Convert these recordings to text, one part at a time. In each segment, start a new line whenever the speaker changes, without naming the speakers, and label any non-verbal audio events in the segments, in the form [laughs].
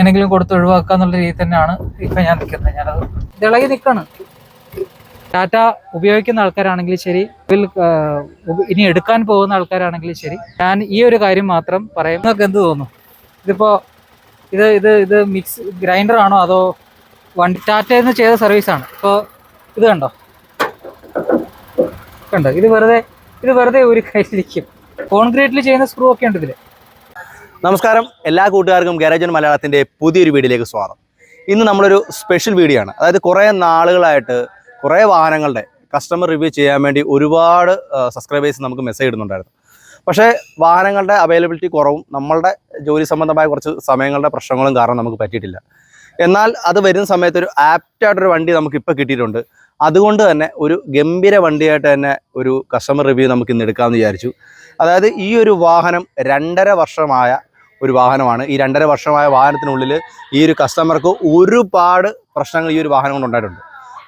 എങ്ങനെയെങ്കിലും കൊടുത്ത് ഒഴിവാക്കുക എന്നുള്ള രീതി തന്നെയാണ് ഇപ്പം ഞാൻ നിൽക്കുന്നത്. ഞാനത് ഇളകി നിൽക്കാണ് ഡാറ്റ ഉപയോഗിക്കുന്ന ആൾക്കാരാണെങ്കിൽ ശരി ഇനി എടുക്കാൻ പോകുന്ന ആൾക്കാരാണെങ്കിൽ ശരി ഞാൻ ഈ ഒരു കാര്യം മാത്രം പറയാം. നിങ്ങൾക്ക് എന്ത് തോന്നുന്നു? ഇതിപ്പോൾ ഇത് ഇത് ഇത് മിക്സ് ഗ്രൈൻഡർ ആണോ അതോ വണ്ടി ടാറ്റയിൽ നിന്ന് ചെയ്ത സർവീസാണ് ഇപ്പോൾ ഇത് കണ്ടോ? കണ്ടോ? ഇത് വെറുതെ ഇത് വെറുതെ ഒരു കയ്യിലിരിക്കും കോൺക്രീറ്റിൽ ചെയ്യുന്ന സ്ക്രൂ ഒക്കെ ഉണ്ട് ഇതിൽ
നമസ്കാരം. എല്ലാ കൂട്ടുകാർക്കും ഗാരേജൻ മലയാളത്തിന്റെ പുതിയൊരു വീഡിയോയിലേക്ക് സ്വാഗതം. ഇന്ന് നമ്മളൊരു സ്പെഷ്യൽ വീഡിയോ ആണ്. അതായത് കുറേ നാളുകളായിട്ട് കുറേ വാഹനങ്ങളുടെ കസ്റ്റമർ റിവ്യൂ ചെയ്യാൻ വേണ്ടി ഒരുപാട് സബ്സ്ക്രൈബേഴ്സ് നമുക്ക് മെസ്സേജ് ഇടുന്നുണ്ടായിരുന്നു. പക്ഷേ വാഹനങ്ങളുടെ അവൈലബിലിറ്റി കുറവും നമ്മളുടെ ജോലി സംബന്ധമായ കുറച്ച് സമയങ്ങളുടെ പ്രശ്നങ്ങളും കാരണം നമുക്ക് പറ്റിയിട്ടില്ല. എന്നാൽ അത് വരുന്ന സമയത്ത് ഒരു ആപ്റ്റായിട്ടൊരു വണ്ടി നമുക്ക് ഇപ്പോൾ കിട്ടിയിട്ടുണ്ട്. അതുകൊണ്ട് തന്നെ ഒരു ഗംഭീര വണ്ടിയായിട്ട് തന്നെ ഒരു കസ്റ്റമർ റിവ്യൂ നമുക്ക് ഇന്ന് എടുക്കാമെന്ന് വിചാരിച്ചു. അതായത് ഈ ഒരു വാഹനം രണ്ടര വർഷമായ ഒരു വാഹനമാണ്. ഈ രണ്ടര വർഷമായ വാഹനത്തിനുള്ളിൽ ഈ ഒരു കസ്റ്റമർക്ക് ഒരുപാട് പ്രശ്നങ്ങൾ ഈ ഒരു വാഹനം കൊണ്ട് ഉണ്ടായിട്ടുണ്ട്.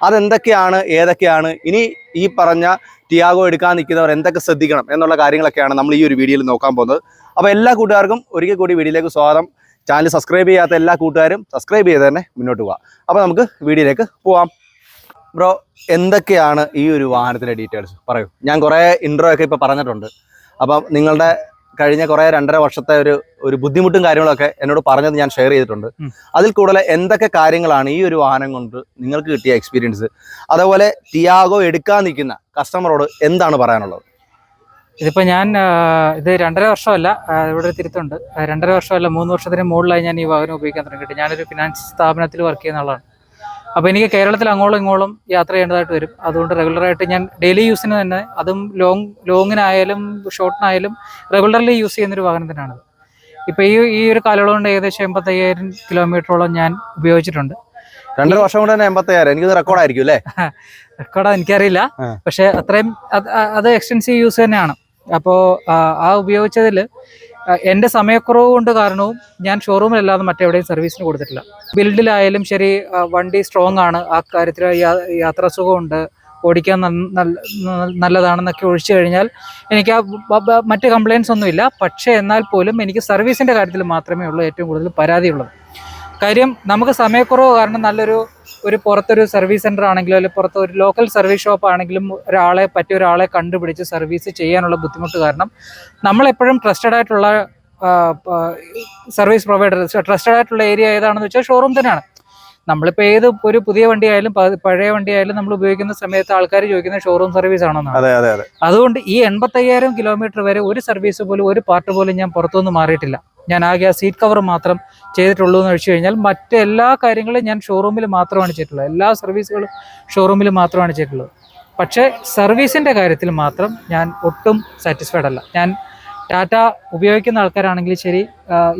അതെന്തൊക്കെയാണ് ഏതൊക്കെയാണ് ഇനി ഈ പറഞ്ഞ ടിയാഗോ എടുക്കാൻ നിൽക്കുന്നവർ എന്തൊക്കെ ശ്രദ്ധിക്കണം എന്നുള്ള കാര്യങ്ങളൊക്കെയാണ് നമ്മൾ ഈ ഒരു വീഡിയോയിൽ നോക്കാൻ പോകുന്നത്. അപ്പോൾ എല്ലാ കൂട്ടുകാർക്കും ഒരിക്കൽ കൂടി വീഡിയോയിലേക്ക് സ്വാഗതം. ചാനൽ സബ്സ്ക്രൈബ് ചെയ്യാത്ത എല്ലാ കൂട്ടുകാരും സബ്സ്ക്രൈബ് ചെയ്ത് തന്നെ മുന്നോട്ട് പോകാം അപ്പോൾ നമുക്ക് വീഡിയോയിലേക്ക് പോവാം. ബ്രോ എന്തൊക്കെയാണ് ഈ ഒരു വാഹനത്തിന്റെ ഡീറ്റെയിൽസ് പറയൂ. ഞാൻ കുറേ ഇൻട്രോ ഒക്കെ ഇപ്പോൾ പറഞ്ഞിട്ടുണ്ട്. അപ്പം നിങ്ങളുടെ കഴിഞ്ഞ കുറേ രണ്ടര വർഷത്തെ ഒരു ഒരു ബുദ്ധിമുട്ടും കാര്യങ്ങളൊക്കെ എന്നോട് പറഞ്ഞത് ഞാൻ ഷെയർ ചെയ്തിട്ടുണ്ട്. അതിൽ കൂടുതൽ എന്തൊക്കെ കാര്യങ്ങളാണ് ഈ ഒരു വാഹനം കൊണ്ട് നിങ്ങൾക്ക് കിട്ടിയ എക്സ്പീരിയൻസ് അതേപോലെ ടിയാഗോ എടുക്കാൻ നിൽക്കുന്ന കസ്റ്റമറോട് എന്താണ് പറയാനുള്ളത്?
ഇതിപ്പോൾ ഞാൻ ഇത് രണ്ടര വർഷമല്ല ഇവിടെ ഒരു തിരുത്തുണ്ട്. രണ്ടര വർഷമല്ല മൂന്ന് വർഷത്തിന് മുകളിലായി ഞാൻ ഈ വാഹനം ഉപയോഗിക്കാൻ തുടങ്ങിയിട്ട്. ഞാനൊരു ഫിനാൻസ് സ്ഥാപനത്തിൽ വർക്ക് ചെയ്യുന്ന ആളാണ്. അപ്പോൾ എനിക്ക് കേരളത്തിൽ അങ്ങോളം ഇങ്ങോളം യാത്ര ചെയ്യേണ്ടതായിട്ട് വരും. അതുകൊണ്ട് റെഗുലറായിട്ട് ഞാൻ ഡെയിലി യൂസിന് തന്നെ അതും ലോങ് ലോങ്ങിനായാലും ഷോർട്ടിനായാലും റെഗുലർലി യൂസ് ചെയ്യുന്നൊരു വാഹനം തന്നെയാണത് ഇപ്പോൾ ഈ ഈ ഒരു കാലയളവ് കൊണ്ട് ഏകദേശം എൺപത്തയ്യായിരം കിലോമീറ്ററോളം ഞാൻ ഉപയോഗിച്ചിട്ടുണ്ട്.
രണ്ടര വർഷം കൊണ്ട് തന്നെ എൺപത്തയ്യായിരം. എനിക്ക് റെക്കോർഡായിരിക്കും അല്ലേ? [laughs]
റെക്കോർഡാ എനിക്കറിയില്ല. പക്ഷെ അത്രയും അത് അത് എക്സ്റ്റൻസീവ് യൂസ് തന്നെയാണ്. അപ്പോൾ ആ ഉപയോഗിച്ചതിൽ എന്റെ സമയക്കുറവ് കൊണ്ട് കാരണവും ഞാൻ ഷോറൂമിലല്ലാതെ മറ്റെവിടെയും സർവീസിന് കൊടുത്തിട്ടില്ല. ബിൽഡിലായാലും ശരി വണ്ടി സ്ട്രോങ് ആണ്. ആ കാര്യത്തിൽ യാത്രാസുഖമുണ്ട് ഓടിക്കാൻ നല്ലതാണെന്നൊക്കെ ഒഴിച്ചു കഴിഞ്ഞാൽ എനിക്ക് ആ മറ്റ് കംപ്ലയിൻസ് ഒന്നുമില്ല പക്ഷേ എന്നാൽ പോലും എനിക്ക് സർവീസിന്റെ കാര്യത്തിൽ മാത്രമേ ഉള്ളൂ ഏറ്റവും കൂടുതൽ പരാതിയുള്ളത്. കാര്യം നമുക്ക് സമയക്കുറവ് കാരണം നല്ലൊരു ഒരു പുറത്തൊരു സർവീസ് സെന്റർ ആണെങ്കിലും അല്ലെങ്കിൽ പുറത്ത് ഒരു ലോക്കൽ സർവീസ് ഷോപ്പ് ആണെങ്കിലും ഒരാളെ പറ്റിയ ഒരാളെ കണ്ടുപിടിച്ച് സർവീസ് ചെയ്യാനുള്ള ബുദ്ധിമുട്ട് കാരണം നമ്മളെപ്പോഴും ട്രസ്റ്റഡ് ആയിട്ടുള്ള സർവീസ് പ്രൊവൈഡർ ട്രസ്റ്റഡ് ആയിട്ടുള്ള ഏരിയ ഏതാണെന്ന് വെച്ചാൽ ഷോറൂം തന്നെയാണ്. നമ്മളിപ്പോൾ ഏത് ഒരു പുതിയ വണ്ടിയായാലും പഴയ വണ്ടിയായാലും നമ്മൾ ഉപയോഗിക്കുന്ന സമയത്ത് ആൾക്കാർ ചോദിക്കുന്ന ഷോറൂം സർവീസ് ആണെന്നാണ്
അതെ അതെ അതെ.
അതുകൊണ്ട് ഈ എൺപത്തയ്യായിരം കിലോമീറ്റർ വരെ ഒരു സർവീസ് പോലും ഒരു പാർട്ട് പോലും ഞാൻ പുറത്തുനിന്ന് മാറിയിട്ടില്ല. ഞാൻ ആകെ ആ സീറ്റ് കവർ മാത്രം ചെയ്തിട്ടുള്ളൂ എന്ന് വെച്ച് കഴിഞ്ഞാൽ മറ്റെല്ലാ കാര്യങ്ങളും ഞാൻ ഷോറൂമിൽ മാത്രമാണ് ചെയ്തിട്ടുള്ളത്. എല്ലാ സർവീസുകളും ഷോറൂമിൽ മാത്രമാണ് ചെയ്തിട്ടുള്ളത്. പക്ഷേ സർവീസിന്റെ കാര്യത്തിൽ മാത്രം ഞാൻ ഒട്ടും സാറ്റിസ്ഫൈഡ് അല്ല. ഞാൻ ടാറ്റ ഉപയോഗിക്കുന്ന ആൾക്കാരാണെങ്കിലും ശരി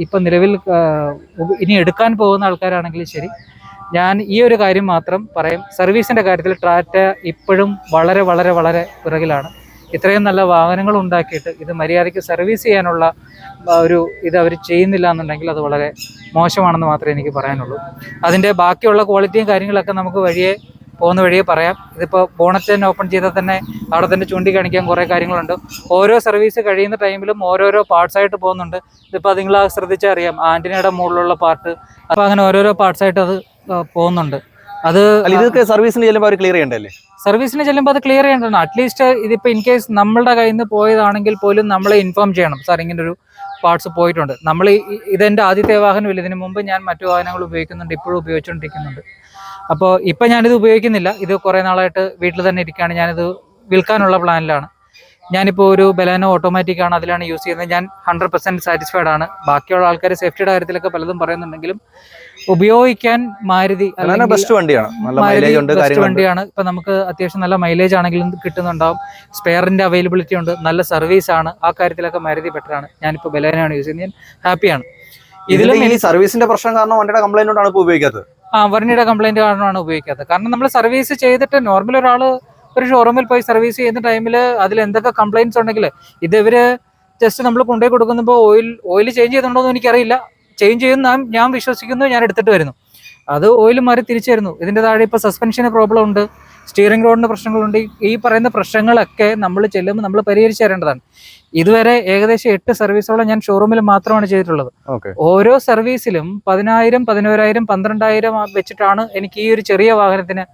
ഇപ്പം നിലവിൽ ഇനി എടുക്കാൻ പോകുന്ന ആൾക്കാരാണെങ്കിലും ശരി ഞാൻ ഈ ഒരു കാര്യം മാത്രം പറയും. സർവീസിന്റെ കാര്യത്തിൽ ട്രാറ്റ ഇപ്പോഴും വളരെ വളരെ വളരെ പിറകിലാണ്. ഇത്രയും നല്ല വാഹനങ്ങൾ ഉണ്ടാക്കിയിട്ട് ഇത് മര്യാദയ്ക്ക് സർവീസ് ചെയ്യാനുള്ള ഒരു ഇത് അവർ ചെയ്യുന്നില്ല എന്നുണ്ടെങ്കിൽ അത് വളരെ മോശമാണെന്ന് മാത്രമേ എനിക്ക് പറയാനുള്ളൂ. അതിന്റെ ബാക്കിയുള്ള ക്വാളിറ്റിയും കാര്യങ്ങളൊക്കെ നമുക്ക് വഴിയെ പോകുന്ന വഴിയെ പറയാം. ഇതിപ്പോൾ ബോണറ്റ് തന്നെ ഓപ്പൺ ചെയ്താൽ തന്നെ അവിടെ തന്നെ ചൂണ്ടിക്കാണിക്കാൻ കുറേ കാര്യങ്ങളുണ്ട്. ഓരോ സർവീസ് കഴിയുന്ന ടൈമിലും ഓരോരോ പാർട്സായിട്ട് പോകുന്നുണ്ട്. ഇതിപ്പോൾ നിങ്ങൾ ശ്രദ്ധിച്ചറിയാം ആന്റിനയുടെ മുകളിലുള്ള പാർട്ട്. അപ്പോൾ അങ്ങനെ ഓരോരോ പാർട്സായിട്ട് അത് പോകുന്നുണ്ട്. അത്
ഇതൊക്കെ സർവീസിന് ചെല്ലുമ്പോൾ അവർ ക്ലിയർ ചെയ്യണ്ടല്ലേ
സർവീസിന് ചെല്ലുമ്പോൾ അത് ക്ലിയർ ചെയ്യേണ്ടതാണ്. അറ്റ്ലീസ്റ്റ് ഇതിപ്പോൾ ഇൻ കേസ് നമ്മളുടെ കയ്യിൽ നിന്ന് പോയതാണെങ്കിൽ പോലും നമ്മളെ ഇൻഫോം ചെയ്യണം. സാർ ഇങ്ങനെ ഒരു പാർട്സ് പോയിട്ടുണ്ട് നമ്മൾ ഇതെന്റെ ആദ്യത്തെ വാഹനമില്ല ഇതിന് മുമ്പ് ഞാൻ മറ്റു വാഹനങ്ങൾ ഉപയോഗിക്കുന്നുണ്ട് ഇപ്പോഴും ഉപയോഗിച്ചുകൊണ്ടിരിക്കുന്നുണ്ട്. അപ്പോൾ ഇപ്പം ഞാനിത് ഉപയോഗിക്കുന്നില്ല. ഇത് കുറേ നാളായിട്ട് വീട്ടിൽ തന്നെ ഇരിക്കുകയാണ്. ഞാനിത് വിൽക്കാനുള്ള പ്ലാനിലാണ്. ഞാനിപ്പോൾ ഒരു ബലാനോ ഓട്ടോമാറ്റിക് ആണ് അതിലാണ് യൂസ് ചെയ്യുന്നത്. ഞാൻ ഹൺഡ്രഡ് പെർസെന്റ് സാറ്റിസ്ഫൈഡ് ആണ്. ബാക്കിയുള്ള ആൾക്കാർ സേഫ്റ്റിയുടെ കാര്യത്തിലൊക്കെ പലതും പറയുന്നുണ്ടെങ്കിലും ഉപയോഗിക്കാൻ മാരുതി
ബെസ്റ്റ് വണ്ടിയാണ്. നല്ല മൈലേജ് ഉണ്ട്
ബെസ്റ്റ് വണ്ടിയാണ്. ഇപ്പൊ നമുക്ക് അത്യാവശ്യം നല്ല മൈലേജ് ആണെങ്കിലും കിട്ടുന്നുണ്ടാവും. സ്പെയറിന്റെ അവൈലബിലിറ്റി ഉണ്ട്. നല്ല സർവീസ് ആണ്. ആ കാര്യത്തിലൊക്കെ മാരുതി ബെറ്റർ ആണ്. ഞാനിപ്പോ ബലേനാണ് യൂസ് ചെയ്യുന്നത്. ഞാൻ ഹാപ്പിയാണ് ഇതിലും
ഈ സർവീസിന്റെ പ്രശ്നം കാരണം വണ്ടിയുടെ കംപ്ലൈന്റ് ഇപ്പോൾ ഉപയോഗിക്കാത്തത്.
ആ വണ്ടിയുടെ കംപ്ലൈന്റ് കാരണമാണ് ഉപയോഗിക്കാത്തത്. കാരണം നമ്മൾ സർവീസ് ചെയ്തിട്ട് നോർമൽ ഒരാൾ ഒരു ഷോറൂമിൽ പോയി സർവീസ് ചെയ്യുന്ന ടൈമിൽ അതിൽ എന്തൊക്കെ കംപ്ലൈന്റ്സ് ഉണ്ടെങ്കിൽ ഇത് ഇവർ ജസ്റ്റ് നമ്മൾ കൊണ്ടുപോയി കൊടുക്കുമ്പോൾ ഓയിൽ ഓയിൽ ചേഞ്ച് ചെയ്തിട്ടുണ്ടോ എന്ന് എനിക്കറിയില്ല. ചേഞ്ച് ചെയ്യുന്ന ഞാൻ- വിശ്വസിക്കുന്നു ഞാൻ എടുത്തിട്ട് വരുന്നു. അത് ഓയിൽ മാറി തിരിച്ചു വരുന്നു ഇതിന്റെ താഴെ ഇപ്പോൾ സസ്പെൻഷന് പ്രോബ്ലം ഉണ്ട്. സ്റ്റിയറിംഗ് റോഡിന് പ്രശ്നങ്ങളുണ്ട്. ഈ- പറയുന്ന പ്രശ്നങ്ങളൊക്കെ നമ്മൾ ചെല്ലുമ്പോൾ നമ്മൾ പരിഹരിച്ചു തരേണ്ടതാണ്. ഇതുവരെ ഏകദേശം എട്ട് സർവീസോളം ഞാൻ ഷോറൂമിൽ മാത്രമാണ് ചെയ്തിട്ടുള്ളത്. ഓരോ സർവീസിലും പതിനായിരം പതിനോരായിരം പന്ത്രണ്ടായിരം വെച്ചിട്ടാണ് എനിക്ക് ഈ ഒരു ചെറിയ വാഹനത്തിന്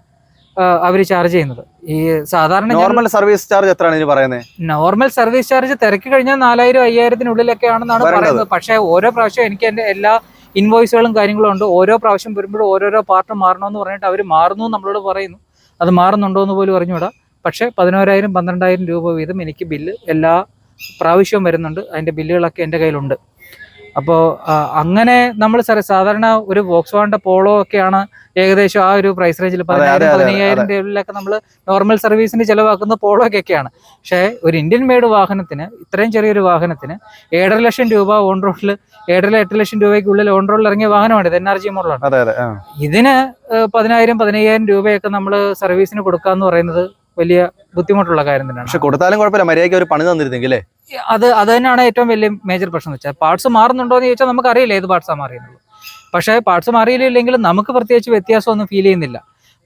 അവർ ചാർജ് ചെയ്യുന്നത്. ഈ സാധാരണ
നോർമൽ സർവീസ് ചാർജ് എത്രയാണ് ഇതിന് പറയുന്നത്
നോർമൽ സർവീസ് ചാർജ് തിരക്കി കഴിഞ്ഞാൽ നാലായിരം അയ്യായിരത്തിനുള്ളിലൊക്കെ ആണെന്നാണ്. പറയുന്നത്. പക്ഷേ ഓരോ പ്രാവശ്യം എനിക്ക് എന്റെ എല്ലാ ഇൻവോയ്സുകളും കാര്യങ്ങളും ഉണ്ട്. ഓരോ പ്രാവശ്യം വരുമ്പോഴും ഓരോരോ പാർട്ട് മാറണമെന്ന് പറഞ്ഞിട്ട് അവർ മാറുന്നു എന്ന് നമ്മളോട് പറയുന്നു. അത് മാറുന്നുണ്ടോ എന്ന് പോലും അറിഞ്ഞുകൂടാ. പക്ഷേ പതിനോരായിരം പന്ത്രണ്ടായിരം രൂപ വീതം എനിക്ക് ബില്ല് എല്ലാ പ്രാവശ്യവും വരുന്നുണ്ട്. അതിന്റെ ബില്ലുകളൊക്കെ എന്റെ കയ്യിലുണ്ട്. അപ്പോൾ അങ്ങനെ നമ്മൾ സാറേ സാധാരണ ഒരു വോക്സ് വാണ്ട പോളോ ഒക്കെയാണ് ഏകദേശം ആ ഒരു പ്രൈസ് റേഞ്ചിൽ പതിനായിരം പതിനയ്യായിരം രൂപയിലൊക്കെ നമ്മൾ നോർമൽ സർവീസിന് ചിലവാക്കുന്ന പോളോ ഒക്കെയാണ് പക്ഷേ ഒരു ഇന്ത്യൻ മെയ്ഡ് വാഹനത്തിന് ഇത്രയും ചെറിയൊരു വാഹനത്തിന് ഏഴര ലക്ഷം രൂപ ഓൺ റോഡിൽ ഏഴര എട്ട് ലക്ഷം രൂപയ്ക്കുള്ളിൽ ഓൺ റോഡിൽ ഇറങ്ങിയ വാഹനമാണ് ഇത് എൻ ആർ ജി മോഡലാണ്. ഇതിന് പതിനായിരം പതിനയ്യായിരം രൂപയൊക്കെ നമ്മൾ സർവീസിന് കൊടുക്കാന്ന് പറയുന്നത് വലിയ ബുദ്ധിമുട്ടുള്ള കാര്യം തന്നെയാണ്.
പക്ഷെ കൊടുത്താലും കുഴപ്പമില്ല. മര്യാദയ്ക്ക് ഒരു പണി തന്നിരുന്നെങ്കിൽ അല്ലേ?
അത് അത് തന്നെയാണ് ഏറ്റവും വലിയ മേജർ പ്രശ്നം എന്ന് വെച്ചാൽ പാർട്സ് മാറുന്നുണ്ടോ എന്ന് ചോദിച്ചാൽ നമുക്ക് അറിയില്ല ഏത് പാർട്സാണ് മാറിയെന്നുള്ളത്. പക്ഷേ പാർട്സ് മാറിയില്ലെങ്കിൽ നമുക്ക് പ്രത്യേകിച്ച് വ്യത്യാസമൊന്നും ഫീൽ ചെയ്യുന്നില്ല.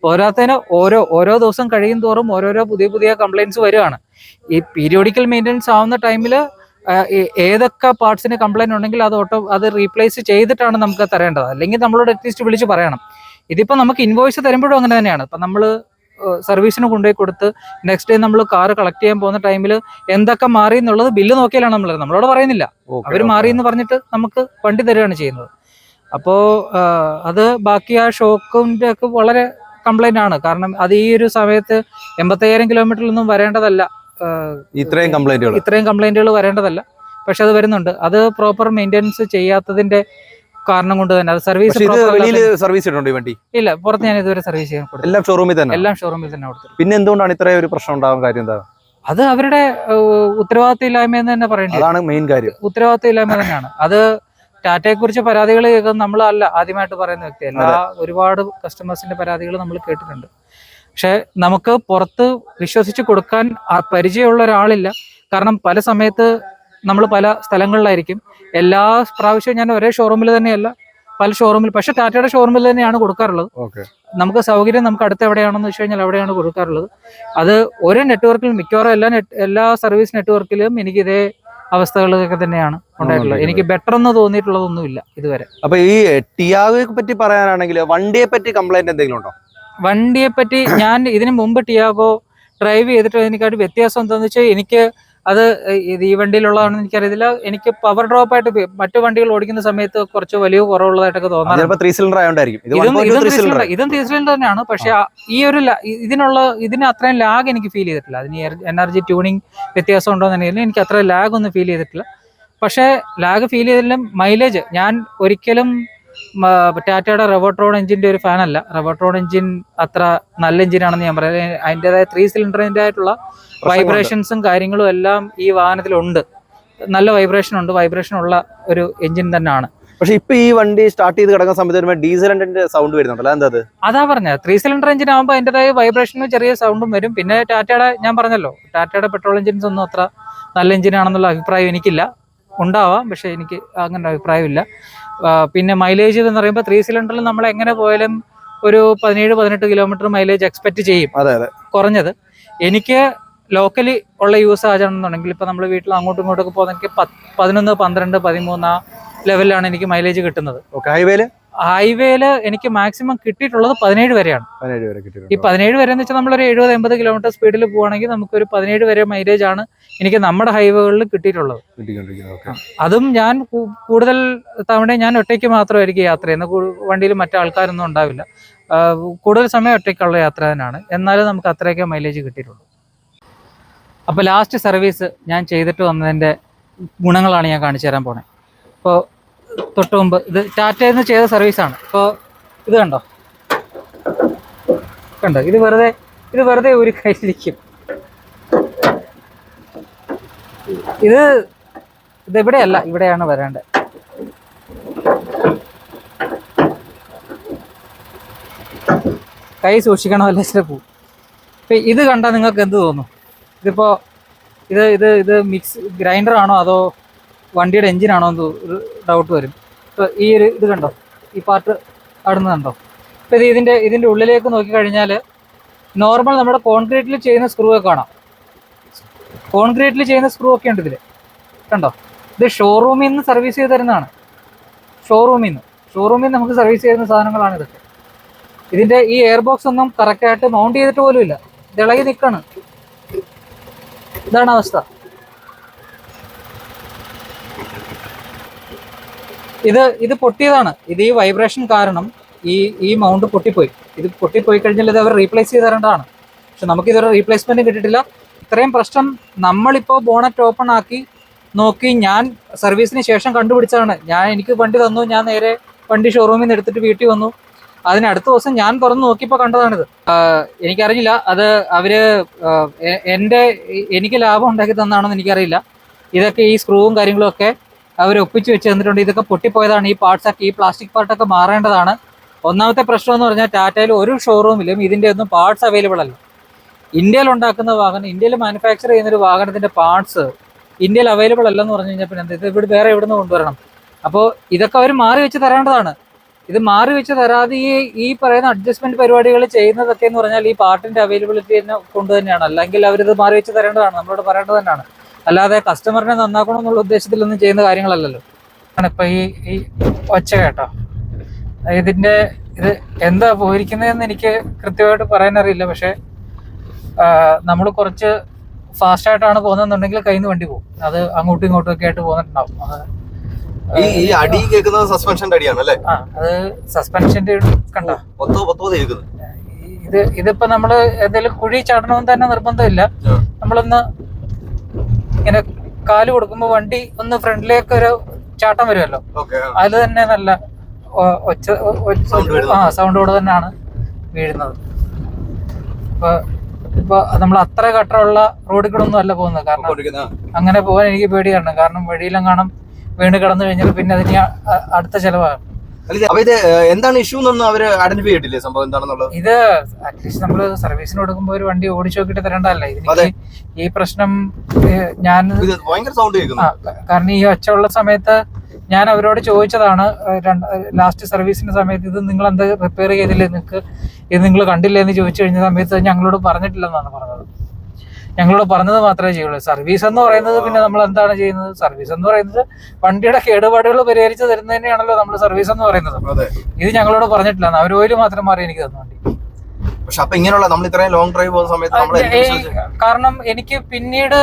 പോരാത്തതിന് ഓരോ ഓരോ ദിവസം കഴിയും തോറും ഓരോരോ പുതിയ പുതിയ കംപ്ലയിൻസ് വരികയാണ് ഈ പീരിയോഡിക്കൽ മെയിന്റനൻസ് ആവുന്ന ടൈമിൽ ഏതൊക്കെ പാർട്സിന് കംപ്ലയിന്റ് ഉണ്ടെങ്കിൽ അത് ഓട്ടോ അത് റീപ്ലേസ് ചെയ്തിട്ടാണ് നമുക്ക് തരേണ്ടത്. അല്ലെങ്കിൽ നമ്മളോട് അറ്റ്ലീസ്റ്റ് വിളിച്ച് പറയണം. ഇതിപ്പോൾ നമുക്ക് ഇൻവോയ്സ് തരുമ്പോഴും അങ്ങനെ തന്നെയാണ്. ഇപ്പം നമ്മൾ സർവീസിന് കൊണ്ടുപോയി കൊടുത്ത് നെക്സ്റ്റ് ഡേ നമ്മൾ കാർ കളക്ട് ചെയ്യാൻ പോകുന്ന ടൈമിൽ എന്തൊക്കെ മാറി എന്നുള്ളത് ബില്ല് നോക്കിയാലാണ് നമ്മൾ നമ്മളോട് പറയുന്നില്ല. അവർ മാറി എന്ന് പറഞ്ഞിട്ട് നമുക്ക് വണ്ടി തരികയാണ് ചെയ്യുന്നത്. അപ്പോൾ അത് ബാക്കി ആ ഷോക്കിന്റെ ഒക്കെ വളരെ കംപ്ലൈന്റ് ആണ്. കാരണം അത് ഈ ഒരു സമയത്ത് എൺപത്തയ്യായിരം കിലോമീറ്ററിലൊന്നും വരേണ്ടതല്ല.
ഇത്രയും കംപ്ലൈന്റുകൾ
ഇത്രയും കംപ്ലൈന്റുകൾ വരേണ്ടതല്ല. പക്ഷെ അത് വരുന്നുണ്ട്. അത് പ്രോപ്പർ മെയിന്റെനൻസ് ചെയ്യാത്തതിന്റെ കാരണം കൊണ്ട് തന്നെ. അത് സർവീസ്
വെളിയിൽ സർവീസ് ഇട്ടുണ്ടോ വണ്ടി?
ഇല്ല പുറത്ത് ഞാൻ ഇതുവരെ സർവീസ് ചെയ്യാൻ കൊടുത്തു
എല്ലാം ഷോറൂമിൽ തന്നെ?
എല്ലാം ഷോറൂമിൽ തന്നെ കൊടുത്തു
പിന്നെ എന്തുകൊണ്ടാണ് ഇത്രയും ഒരു പ്രശ്നം ഉണ്ടാവാൻ കാര്യം എന്താ?
അത് അവരുടെ ഉത്തരവാദിത്തം ഇല്ലായ്മ എന്ന് തന്നെ പറയേണ്ടി വരും.
അതാണ് മെയിൻ കാര്യം.
ഉത്തരവാദിത്തം ഇല്ലായ്മ തന്നെയാണ്. അത് ടാറ്റയെ കുറിച്ച് പരാതികൾ കേൾക്കുന്നത് നമ്മളല്ല ആദ്യമായിട്ട് പറയുന്ന വ്യക്തി. എല്ലാ ഒരുപാട് കസ്റ്റമേഴ്സിന്റെ പരാതികൾ നമ്മൾ കേട്ടിട്ടുണ്ട്. പക്ഷെ നമുക്ക് പുറത്ത് വിശ്വസിച്ച് കൊടുക്കാൻ പരിചയമുള്ള ഒരാളില്ല. കാരണം പല സമയത്ത് നമ്മൾ പല സ്ഥലങ്ങളിലായിരിക്കും. എല്ലാ പ്രാവശ്യവും ഞാൻ ഒരേ ഷോറൂമിൽ തന്നെയല്ല പല ഷോറൂമിൽ പക്ഷെ ടാറ്റയുടെ ഷോറൂമിൽ തന്നെയാണ് കൊടുക്കാറുള്ളത്. നമുക്ക് സൗകര്യം നമുക്ക് അടുത്ത് എവിടെയാണെന്ന് വെച്ച് കഴിഞ്ഞാൽ അവിടെയാണ് കൊടുക്കാറുള്ളത്. അത് ഒരു നെറ്റ്വർക്കിലും മിക്കവാറും എല്ലാ എല്ലാ സർവീസ് നെറ്റ്വർക്കിലും എനിക്ക് ഇതേ അവസ്ഥകളൊക്കെ തന്നെയാണ് ഉണ്ടായിട്ടുള്ളത്. എനിക്ക് ബെറ്റർ എന്ന് തോന്നിയിട്ടുള്ളതൊന്നുമില്ല ഇതുവരെ.
അപ്പൊ ഈ ടിയാഗോയെ പറ്റി പറയാനാണെങ്കിൽ വണ്ടിയെ പറ്റി കംപ്ലൈന്റ് എന്തെങ്കിലും ഉണ്ടോ?
വണ്ടിയെ പറ്റി ഞാൻ ഇതിനു മുമ്പ് ടിയാഗോ ഡ്രൈവ് ചെയ്തിട്ട് എനിക്കായിട്ട് വ്യത്യാസം എന്താണെന്ന് വെച്ചാൽ എനിക്ക് അത് ഇത് ഈ വണ്ടിയിലുള്ളതാണെന്ന് എനിക്കറിയത്തില്ല. എനിക്ക് പവർ ഡ്രോപ്പ് ആയിട്ട് മറ്റു വണ്ടികൾ ഓടിക്കുന്ന സമയത്ത് കുറച്ച് വലിയ കുറവുള്ളതായിട്ടൊക്കെ തോന്നാറുണ്ട്.
ത്രീ സിലിണ്ടർ ആയതുകൊണ്ടായിരിക്കും ഇത് ത്രീ സിലിണ്ടർ
തന്നെയാണ്. പക്ഷെ ഈ ഒരു ഇതിനുള്ള ഇതിന് അത്രയും ലാഗ് എനിക്ക് ഫീൽ ചെയ്തിട്ടില്ല. അതിന് എനർജി ട്യൂണിങ് വ്യത്യാസം ഉണ്ടോ എന്നുണ്ടെങ്കിൽ എനിക്ക് അത്ര ലാഗ് ഒന്നും ഫീൽ ചെയ്തിട്ടില്ല. പക്ഷേ ലാഗ് ഫീൽ ചെയ്തതിലും മൈലേജ് ഞാൻ ഒരിക്കലും ടാറ്റയുടെ റെവോട്രോൺ എഞ്ചിന്റെ ഒരു ഫാനല്ല. റെവോട്രോൺ എഞ്ചിൻ അത്ര നല്ല എഞ്ചിനാണെന്ന് ഞാൻ പറയാം. അതിന്റെതായ ത്രീ സിലിണ്ടറിന്റെ ആയിട്ടുള്ള വൈബ്രേഷൻസും കാര്യങ്ങളും എല്ലാം ഈ വാഹനത്തിലുണ്ട്. നല്ല വൈബ്രേഷൻ ഉണ്ട്. വൈബ്രേഷൻ ഉള്ള ഒരു എഞ്ചിൻ തന്നെയാണ്.
പക്ഷെ ഇപ്പൊ ഈ വണ്ടി സ്റ്റാർട്ട് ചെയ്ത് കിടക്കുന്ന സമയത്ത് വരുമ്പോൾ ഡീസൽ എഞ്ചിന്റെ സൗണ്ട് വരുന്നുണ്ടല്ലോ. എന്താ അത്?
പറഞ്ഞ. ത്രീ സിലിണ്ടർ എഞ്ചിൻ ആകുമ്പോൾ അതിന്റെതായ വൈബ്രേഷനും ചെറിയ സൗണ്ടും വരും. പിന്നെ ടാറ്റയുടെ ഞാൻ പറഞ്ഞല്ലോ ടാറ്റയുടെ പെട്രോൾ എഞ്ചിൻസ് ഒന്നും അത്ര നല്ല എഞ്ചിനാണെന്നുള്ള അഭിപ്രായം എനിക്കില്ല. ഉണ്ടാവാം പക്ഷെ എനിക്ക് അങ്ങനെ അഭിപ്രായമില്ല. പിന്നെ മൈലേജ് എന്ന് പറയുമ്പോൾ ത്രീ സിലിണ്ടറിൽ നമ്മൾ എങ്ങനെ പോയാലും ഒരു പതിനേഴ് പതിനെട്ട് കിലോമീറ്റർ മൈലേജ് എക്സ്പെക്ട് ചെയ്യും.
അതെ അതെ.
കുറഞ്ഞത്. എനിക്ക് ലോക്കലി ഉള്ള യൂസ് ആണെന്നുണ്ടെങ്കിൽ ഇപ്പം നമ്മൾ വീട്ടിൽ അങ്ങോട്ടും ഇങ്ങോട്ടൊക്കെ പോകുന്നെങ്കിൽ പതിനൊന്ന് പന്ത്രണ്ട് പതിമൂന്ന് ആ ലെവലിലാണ് എനിക്ക് മൈലേജ് കിട്ടുന്നത്.
ഓക്കെ ഹൈവേൽ
ഹൈവേയിൽ എനിക്ക് മാക്സിമം കിട്ടിയിട്ടുള്ളത് പതിനേഴ് വരെയാണ്.
പതിനേഴ് വരെ
ഈ
കിട്ടിയിട്ടുണ്ട്
പതിനേഴ് വരെ എന്ന് വെച്ചാൽ നമ്മളൊരു എഴുപത് എൺപത് കിലോമീറ്റർ സ്പീഡിൽ പോവാണെങ്കിൽ നമുക്ക് ഒരു പതിനേഴ് വരെ മൈലേജ് ആണ് എനിക്ക് നമ്മുടെ ഹൈവേകളിൽ കിട്ടിയിട്ടുള്ളത്. അതും ഞാൻ കൂടുതൽ തവണ ഞാൻ ഒറ്റയ്ക്ക് മാത്രമായിരിക്കും യാത്ര ചെയ്യുന്നത്. വണ്ടിയിൽ മറ്റു ആൾക്കാരൊന്നും ഉണ്ടാവില്ല. കൂടുതൽ സമയം ഒറ്റയ്ക്കുള്ള യാത്ര തന്നെയാണ്. എന്നാലും നമുക്ക് അത്രയൊക്കെ മൈലേജ് കിട്ടിയിട്ടുള്ളൂ. അപ്പോൾ ലാസ്റ്റ് സർവീസ് ഞാൻ ചെയ്തിട്ട് വന്നതിന്റെ ഗുണങ്ങളാണ് ഞാൻ കാണിച്ചു തരാൻ പോണേ. ഇപ്പോൾ തൊട്ട് മുമ്പ്. ഇത് ടാറ്റയിൽ നിന്ന് ചെയ്ത സർവീസാണ് ഇപ്പോൾ ഇത് കണ്ടോ? കണ്ടോ? ഇത് വെറുതെ ഇത് വെറുതെ ഒരു കയ്യിലിരിക്കും. ഇത് ഇത് എവിടെയല്ല ഇവിടെയാണ് വരേണ്ടത്. കൈ സൂക്ഷിക്കണം അല്ലേ ചില പൂ ഇപ്പം ഇത് കണ്ടാൽ നിങ്ങൾക്ക് എന്ത് തോന്നും? ഇതിപ്പോൾ ഇത് ഇത് ഇത് മിക്സ് ഗ്രൈൻഡറാണോ അതോ വണ്ടിയുടെ എഞ്ചിനാണോ എന്ന് ഒരു ഡൗട്ട് വരും. ഇപ്പോൾ ഈ ഒരു ഇത് കണ്ടോ? ഈ പാർട്ട് അടുന്ന് കണ്ടോ? ഇപ്പോൾ ഇത് ഇതിന്റെ ഇതിന്റെ ഉള്ളിലേക്ക് നോക്കിക്കഴിഞ്ഞാൽ നോർമൽ നമ്മുടെ കോൺക്രീറ്റിൽ ചെയ്യുന്ന സ്ക്രൂ ഒക്കെ കാണാം. കോൺക്രീറ്റിൽ ചെയ്യുന്ന സ്ക്രൂ ഒക്കെ ഉണ്ട് ഇതിൽ കണ്ടോ? ഇത് ഷോറൂമിൽ നിന്ന് സർവീസ് ചെയ്ത് തരുന്നതാണ്. ഷോറൂമിൽ നിന്ന് ഷോറൂമിൽ നിന്ന് നമുക്ക് സർവീസ് ചെയ്യുന്ന സാധനങ്ങളാണ് ഇതൊക്കെ. ഇതിന്റെ ഈ എയർ ബോക്സ് ഒന്നും കറക്റ്റായിട്ട് മൗണ്ട് ചെയ്തിട്ട് പോലും ഇല്ല ഇളകി നിൽക്കാണ് ഇതാണ് അവസ്ഥ. ഇത് ഇത് പൊട്ടിയതാണ്. ഇത് ഈ വൈബ്രേഷൻ കാരണം ഈ ഈ മൗണ്ട് പൊട്ടിപ്പോയി. ഇത് പൊട്ടിപ്പോയി കഴിഞ്ഞാൽ ഇത് അവർ റീപ്ലേസ് ചെയ്ത് തരേണ്ടതാണ്. പക്ഷെ നമുക്ക് ഇതൊരു റീപ്ലേസ്മെന്റ് കിട്ടിയിട്ടില്ല. ഇത്രയും പ്രശ്നം നമ്മളിപ്പോൾ ബോണറ്റ് ഓപ്പൺ ആക്കി നോക്കി ഞാൻ സർവീസിന് ശേഷം കണ്ടുപിടിച്ചതാണ്. ഞാൻ എനിക്ക് വണ്ടി തന്നു. ഞാൻ നേരെ വണ്ടി ഷോറൂമിൽ നിന്ന് എടുത്തിട്ട് വീട്ടിൽ വന്നു. അതിന് അടുത്ത ദിവസം ഞാൻ തുറന്ന് നോക്കിയപ്പോൾ കണ്ടതാണിത്. എനിക്കറിയില്ല അത് അവർ എന്റെ എനിക്ക് ലാഭം ഉണ്ടാക്കി തന്നാണെന്ന് എനിക്കറിയില്ല. ഇതൊക്കെ ഈ സ്ക്രൂവും കാര്യങ്ങളും ഒക്കെ അവർ ഒപ്പിച്ച് വെച്ച് തന്നിട്ടുണ്ട്. ഇതൊക്കെ പൊട്ടിപ്പോയതാണ്. ഈ പാർട്സ് ഒക്കെ ഈ പ്ലാസ്റ്റിക് പാർട്ടൊക്കെ മാറേണ്ടതാണ്. ഒന്നാമത്തെ പ്രശ്നം എന്ന് പറഞ്ഞാൽ ടാറ്റയിൽ ഒരു ഷോറൂമിലും ഇതിന്റെ ഒന്നും പാർട്സ് അവൈലബിൾ അല്ല. ഇന്ത്യയിൽ ഉണ്ടാക്കുന്ന വാഹനം ഇന്ത്യയിൽ മാനുഫാക്ചർ ചെയ്യുന്ന ഒരു വാഹനത്തിന്റെ പാർട്സ് ഇന്ത്യയിൽ അവൈലബിൾ അല്ലെന്ന് പറഞ്ഞു കഴിഞ്ഞാൽ പിന്നെ ഇത് ഇവിടെ വേറെ എവിടെ നിന്ന് കൊണ്ടുവരണം? അപ്പോൾ ഇതൊക്കെ അവർ മാറി വെച്ച് തരേണ്ടതാണ്. ഇത് മാറി വെച്ച് തരാതെ ഈ ഈ പറയുന്ന അഡ്ജസ്റ്റ്മെന്റ് പരിപാടികൾ ചെയ്യുന്നതൊക്കെ എന്ന് പറഞ്ഞാൽ ഈ പാർട്ടിന്റെ അവൈലബിലിറ്റി തന്നെ കൊണ്ട് തന്നെയാണ്. അല്ലെങ്കിൽ അവരിത് മാറി വെച്ച് തരേണ്ടതാണ്. നമ്മളോട് പറയേണ്ടത് തന്നെയാണ്. അല്ലാതെ കസ്റ്റമറിനെ നന്നാക്കണം എന്നുള്ള ഉദ്ദേശത്തിലൊന്നും ചെയ്യുന്ന കാര്യങ്ങളല്ലല്ലോ. ആണ് ഇപ്പൊ ഈ ഈ ഒച്ച കേട്ടോ. ഇതിന്റെ ഇത് എന്താ പോയിരിക്കുന്നതെന്ന് എനിക്ക് കൃത്യമായിട്ട് പറയാനറിയില്ല. പക്ഷെ നമ്മൾ കുറച്ച് ഫാസ്റ്റ് ആയിട്ടാണ് പോകുന്നതെന്നുണ്ടെങ്കിൽ കയ്യിൽ നിന്ന് വണ്ടി പോകും. അത് അങ്ങോട്ടും ഇങ്ങോട്ടും ഒക്കെ ആയിട്ട് പോകുന്നുണ്ടാവും. അത്
ഈ അടി കേൾക്കുന്നത് സസ്പെൻഷന്റെ അടിയാണ് അല്ലേ?
ആ അത് സസ്പെൻഷന്റെ കണ്ടോ? ഇത് ഇതിപ്പോ നമ്മൾ എന്തെങ്കിലും കുഴി ചാടണമെന്ന് തന്നെ നിർബന്ധമില്ല. നമ്മളൊന്ന് ഇങ്ങനെ കാൽ കൊടുക്കുമ്പോ വണ്ടി ഒന്ന് ഫ്രണ്ടിലേക്ക് ഒരു ചാട്ടം വരുമല്ലോ.
അത്
അതിൽ തന്നെ നല്ല ഒച്ച. ആ സൗണ്ടോട് തന്നെയാണ് വീഴുന്നത്. ഇപ്പൊ ഇപ്പൊ നമ്മൾ അത്ര കട്ടറുള്ള റോഡിൽ കൂടെ ഒന്നും അല്ല പോകുന്നത്. കാരണം അങ്ങനെ പോകാൻ എനിക്ക് പേടിയാണ്. കാരണം വഴിയിലെങ്ങാനും വീണ് കിടന്നു കഴിഞ്ഞാൽ പിന്നെ അതിന് അടുത്ത ചെലവാണ്.
അപ്പൊ ഇത് എന്താണ് ഇഷ്യൂ എന്നൊന്നും അവർ ഐഡന്റിഫൈ ചെയ്തിട്ടില്ലേ? സംഭവം എന്താണെന്നുള്ളത്?
ഇത് അറ്റ്ലീസ്റ്റ് നമ്മൾ സർവീസിന് കൊടുക്കുമ്പോൾ ഒരു വണ്ടി ഓടിച്ചു നോക്കിയിട്ട് തരേണ്ടതല്ല.
അതെ.
ഇതിന് ഈ പ്രശ്നം ഞാൻ
ഭയങ്കര സൗണ്ട് കേൾക്കുന്നു.
കാരണം ഈ ഒച്ച ഉള്ള സമയത്ത് ഞാൻ അവരോട് ചോദിച്ചതാണ് ലാസ്റ്റ് സർവീസിന്റെ സമയത്ത് ഇത് നിങ്ങൾ എന്താ റിപ്പയർ ചെയ്തില്ലേ? നിങ്ങൾക്ക് ഇത് നിങ്ങൾ കണ്ടില്ലേ എന്ന് ചോദിച്ചു കഴിഞ്ഞ സമയത്ത് ഞങ്ങളോട് പറഞ്ഞിട്ടില്ലെന്നാണ് പറഞ്ഞത്. ഞങ്ങളോട് പറഞ്ഞത് മാത്രമേ ചെയ്യുള്ളൂ. സർവീസ് എന്ന് പറയുന്നത് പിന്നെ നമ്മൾ എന്താണ് ചെയ്യുന്നത്? സർവീസ് എന്ന് പറയുന്നത് വണ്ടിയുടെ കേടുപാടുകൾ പരിഹരിച്ച് തരുന്നതന്നെയാണല്ലോ നമ്മൾ സർവീസ് എന്ന് പറയുന്നത്. ഇത് ഞങ്ങളോട് പറഞ്ഞിട്ടില്ല. അവർ ഓയിൽ മാത്രം മാറി എനിക്ക് തന്നു വണ്ടി.
പക്ഷെ അപ്പൊ ഇങ്ങനെയുള്ള നമ്മൾ ഇത്രയും ലോങ് ഡ്രൈവ് പോകുന്ന സമയത്ത് നമ്മൾ
കാരണം എനിക്ക് പിന്നീട്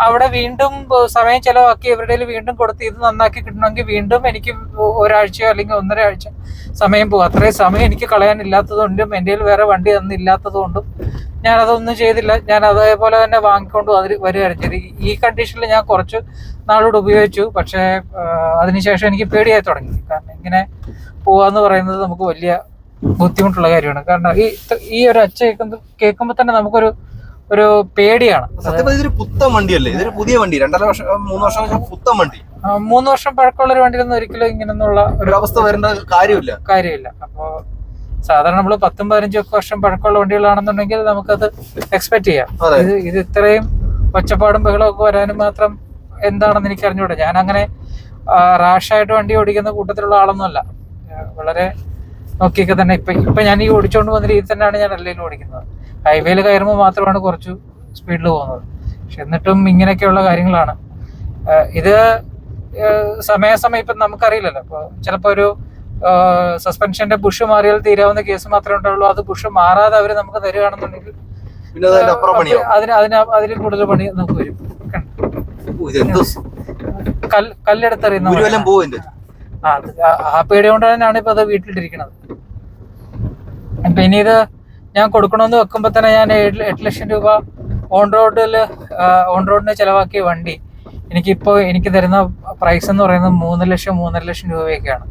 അവിടെ വീണ്ടും സമയം ചെലവാക്കി എവരുടെ വീണ്ടും കൊടുത്ത് ഇത് നന്നാക്കി കിട്ടണമെങ്കിൽ വീണ്ടും എനിക്ക് ഒരാഴ്ചയോ അല്ലെങ്കിൽ ഒന്നര ആഴ്ച സമയം പോകും. അത്രയും സമയം എനിക്ക് കളയാനില്ലാത്തതുകൊണ്ടും എന്റെ കയ്യിൽ വേറെ വണ്ടി തന്നില്ലാത്തതുകൊണ്ടും ഞാൻ അതൊന്നും ചെയ്തില്ല. ഞാൻ അതേപോലെ തന്നെ വാങ്ങിക്കൊണ്ട് അതിൽ വരികയായിരുന്നു. ചെയ്തത്. ഈ- കണ്ടീഷനിൽ ഞാൻ കുറച്ച് നാളോട് ഉപയോഗിച്ചു. പക്ഷേ അതിനുശേഷം എനിക്ക് പേടിയായി തുടങ്ങി. കാരണം ഇങ്ങനെ പോവാന്ന് പറയുന്നത് നമുക്ക് വലിയ ബുദ്ധിമുട്ടുള്ള കാര്യമാണ്. കാരണം ഈ ഈ ഒരു അച്ഛ കേൾക്കുമ്പോ കേൾക്കുമ്പോൾ തന്നെ നമുക്കൊരു ഒരു പേടിയാണ്.
ഇതൊരു പുത്തൻ വണ്ടിയല്ലേ? ഇതൊരു പുതിയ വണ്ടി. രണ്ടര വർഷം മൂന്ന് വർഷം പുത്തൻ വണ്ടി.
മൂന്ന് വർഷം പഴക്കമുള്ള ഒരു വണ്ടിയിലൊന്നും ഒരിക്കലും ഇങ്ങനെയൊന്നുള്ള ഒരു
അവസ്ഥ വരേണ്ട കാര്യമില്ല.
കാര്യമില്ല. അപ്പോ സാധാരണ നമ്മൾ പത്തും പതിനഞ്ചും ഒക്കെ വർഷം പഴക്കമുള്ള വണ്ടികളാണെന്നുണ്ടെങ്കിൽ നമുക്കത് എക്സ്പെക്ട് ചെയ്യാം. ഇത് ഇത് ഇത്രയും ഒച്ചപ്പാടും ബഹളവും ഒക്കെ വരാനും മാത്രം എന്താണെന്ന് എനിക്ക് അറിഞ്ഞൂടെ ഞാൻ അങ്ങനെ റാഷായിട്ട് വണ്ടി ഓടിക്കുന്ന കൂട്ടത്തിലുള്ള ആളൊന്നുമല്ല. അല്ല വളരെ നോക്കിയൊക്കെ തന്നെ. ഇപ്പൊ ഇപ്പൊ ഞാൻ ഈ ഓടിച്ചുകൊണ്ട് വന്ന രീതിയിൽ തന്നെയാണ് ഞാൻ എല്ലാം ഓടിക്കുന്നത്. ഹൈവേയിൽ കയറുമ്പോൾ മാത്രമാണ് കുറച്ച് സ്പീഡിൽ പോകുന്നത്. പക്ഷെ എന്നിട്ടും ഇങ്ങനെയൊക്കെയുള്ള കാര്യങ്ങളാണ്. ഇത് സമയാസമയം ഇപ്പം നമുക്കറിയില്ലല്ലോ. ഇപ്പോൾ ചിലപ്പോൾ ഒരു സസ്പെൻഷന്റെ ബുഷ് മാറിയാൽ തീരാവുന്ന കേസ് മാത്രമേ ഉണ്ടാവുള്ളൂ. അത് ബുഷ് മാറാതെ അവർ നമുക്ക് തരികയാണെന്നുണ്ടെങ്കിൽ അതിന് അതിന് അതിൽ കൂടുതൽ പണി നമുക്ക് വരും. കല്ലെടുത്തെറിയുന്ന ആ, പേടി കൊണ്ട് തന്നെയാണ് ഇപ്പൊ അത് വീട്ടിലിട്ടിരിക്കുന്നത് അപ്പൊ ഇനി ഇത് ഞാൻ കൊടുക്കണമെന്ന് വെക്കുമ്പോ തന്നെ ഞാൻ എട്ട് ലക്ഷം രൂപ ഓൺ റോഡിൽ ഓൺ റോഡിന് ചെലവാക്കിയ വണ്ടി എനിക്കിപ്പോ എനിക്ക് തരുന്ന പ്രൈസ് എന്ന് പറയുന്നത് മൂന്ന് ലക്ഷം മൂന്നര ലക്ഷം രൂപയൊക്കെയാണ്.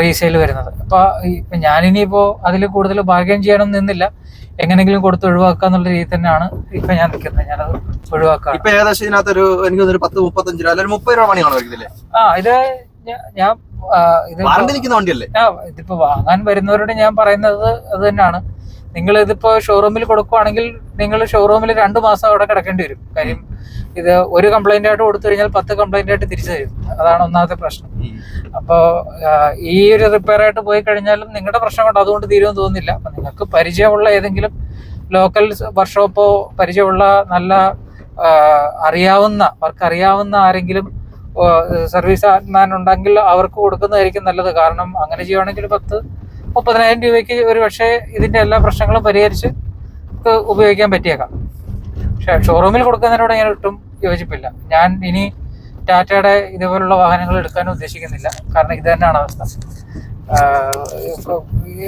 റീസെയിൽ
വരുന്നത്. അപ്പൊ ഇപ്പൊ ഞാനിനിയിപ്പോ അതിൽ കൂടുതൽ ബാർഗൈൻ ചെയ്യണം നിന്നില്ല. എങ്ങനെങ്കിലും കൊടുത്ത് ഒഴിവാക്കുക എന്നുള്ള രീതി തന്നെയാണ് ഇപ്പൊ ഞാൻ നിൽക്കുന്നത്. ഞാനത് ഒഴിവാക്കാം
ഇപ്പൊ ഏകദേശം ഇതിനകത്ത് ഒരു എനിക്ക് ഒരു പത്ത് മുപ്പത്തഞ്ച് രൂപ അല്ലെങ്കിൽ മുപ്പത് രൂപ ഇതില്ലേ
ആ ഇത് ഞാൻ
വണ്ടിയല്ലേ?
ഇതിപ്പോ വാങ്ങാൻ വരുന്നവരോട് ഞാൻ പറയുന്നത് അത് തന്നെയാണ്. നിങ്ങൾ ഇതിപ്പോ ഷോറൂമിൽ കൊടുക്കുവാണെങ്കിൽ നിങ്ങൾ ഷോറൂമിൽ രണ്ടു മാസം അവിടെ കിടക്കേണ്ടി വരും. കാര്യം ഇത് ഒരു കംപ്ലൈന്റ് ആയിട്ട് കൊടുത്തു കഴിഞ്ഞാൽ പത്ത് കംപ്ലൈന്റ് ആയിട്ട് തിരിച്ചു തരും. അതാണ് ഒന്നാമത്തെ പ്രശ്നം. അപ്പോൾ ഈ ഒരു റിപ്പയർ ആയിട്ട് പോയി കഴിഞ്ഞാലും നിങ്ങളുടെ പ്രശ്നം കൊണ്ട് അതുകൊണ്ട് തീരുമെന്ന് തോന്നുന്നില്ല. അപ്പൊ നിങ്ങൾക്ക് പരിചയമുള്ള ഏതെങ്കിലും ലോക്കൽ വർക്ക്ഷോപ്പോ പരിചയമുള്ള നല്ല അറിയാവുന്ന അവർക്ക് അറിയാവുന്ന ആരെങ്കിലും സർവീസ് മാൻ ഉണ്ടെങ്കിൽ അവർക്ക് കൊടുക്കുന്നതായിരിക്കും നല്ലത്. കാരണം അങ്ങനെ ചെയ്യുവാണെങ്കിൽ പത്ത് മുപ്പതിനായിരം രൂപയ്ക്ക് ഒരു പക്ഷേ ഇതിന്റെ എല്ലാ പ്രശ്നങ്ങളും പരിഹരിച്ച് ഉപയോഗിക്കാൻ പറ്റിയേക്കാം. പക്ഷേ ഷോറൂമിൽ കൊടുക്കുന്നതിനോട് ഞാൻ ഒട്ടും യോജിപ്പില്ല. ഞാൻ ഇനി ടാറ്റയുടെ ഇതുപോലുള്ള വാഹനങ്ങൾ എടുക്കാൻ ഉദ്ദേശിക്കുന്നില്ല. കാരണം ഇത് തന്നെയാണ് അവസ്ഥ.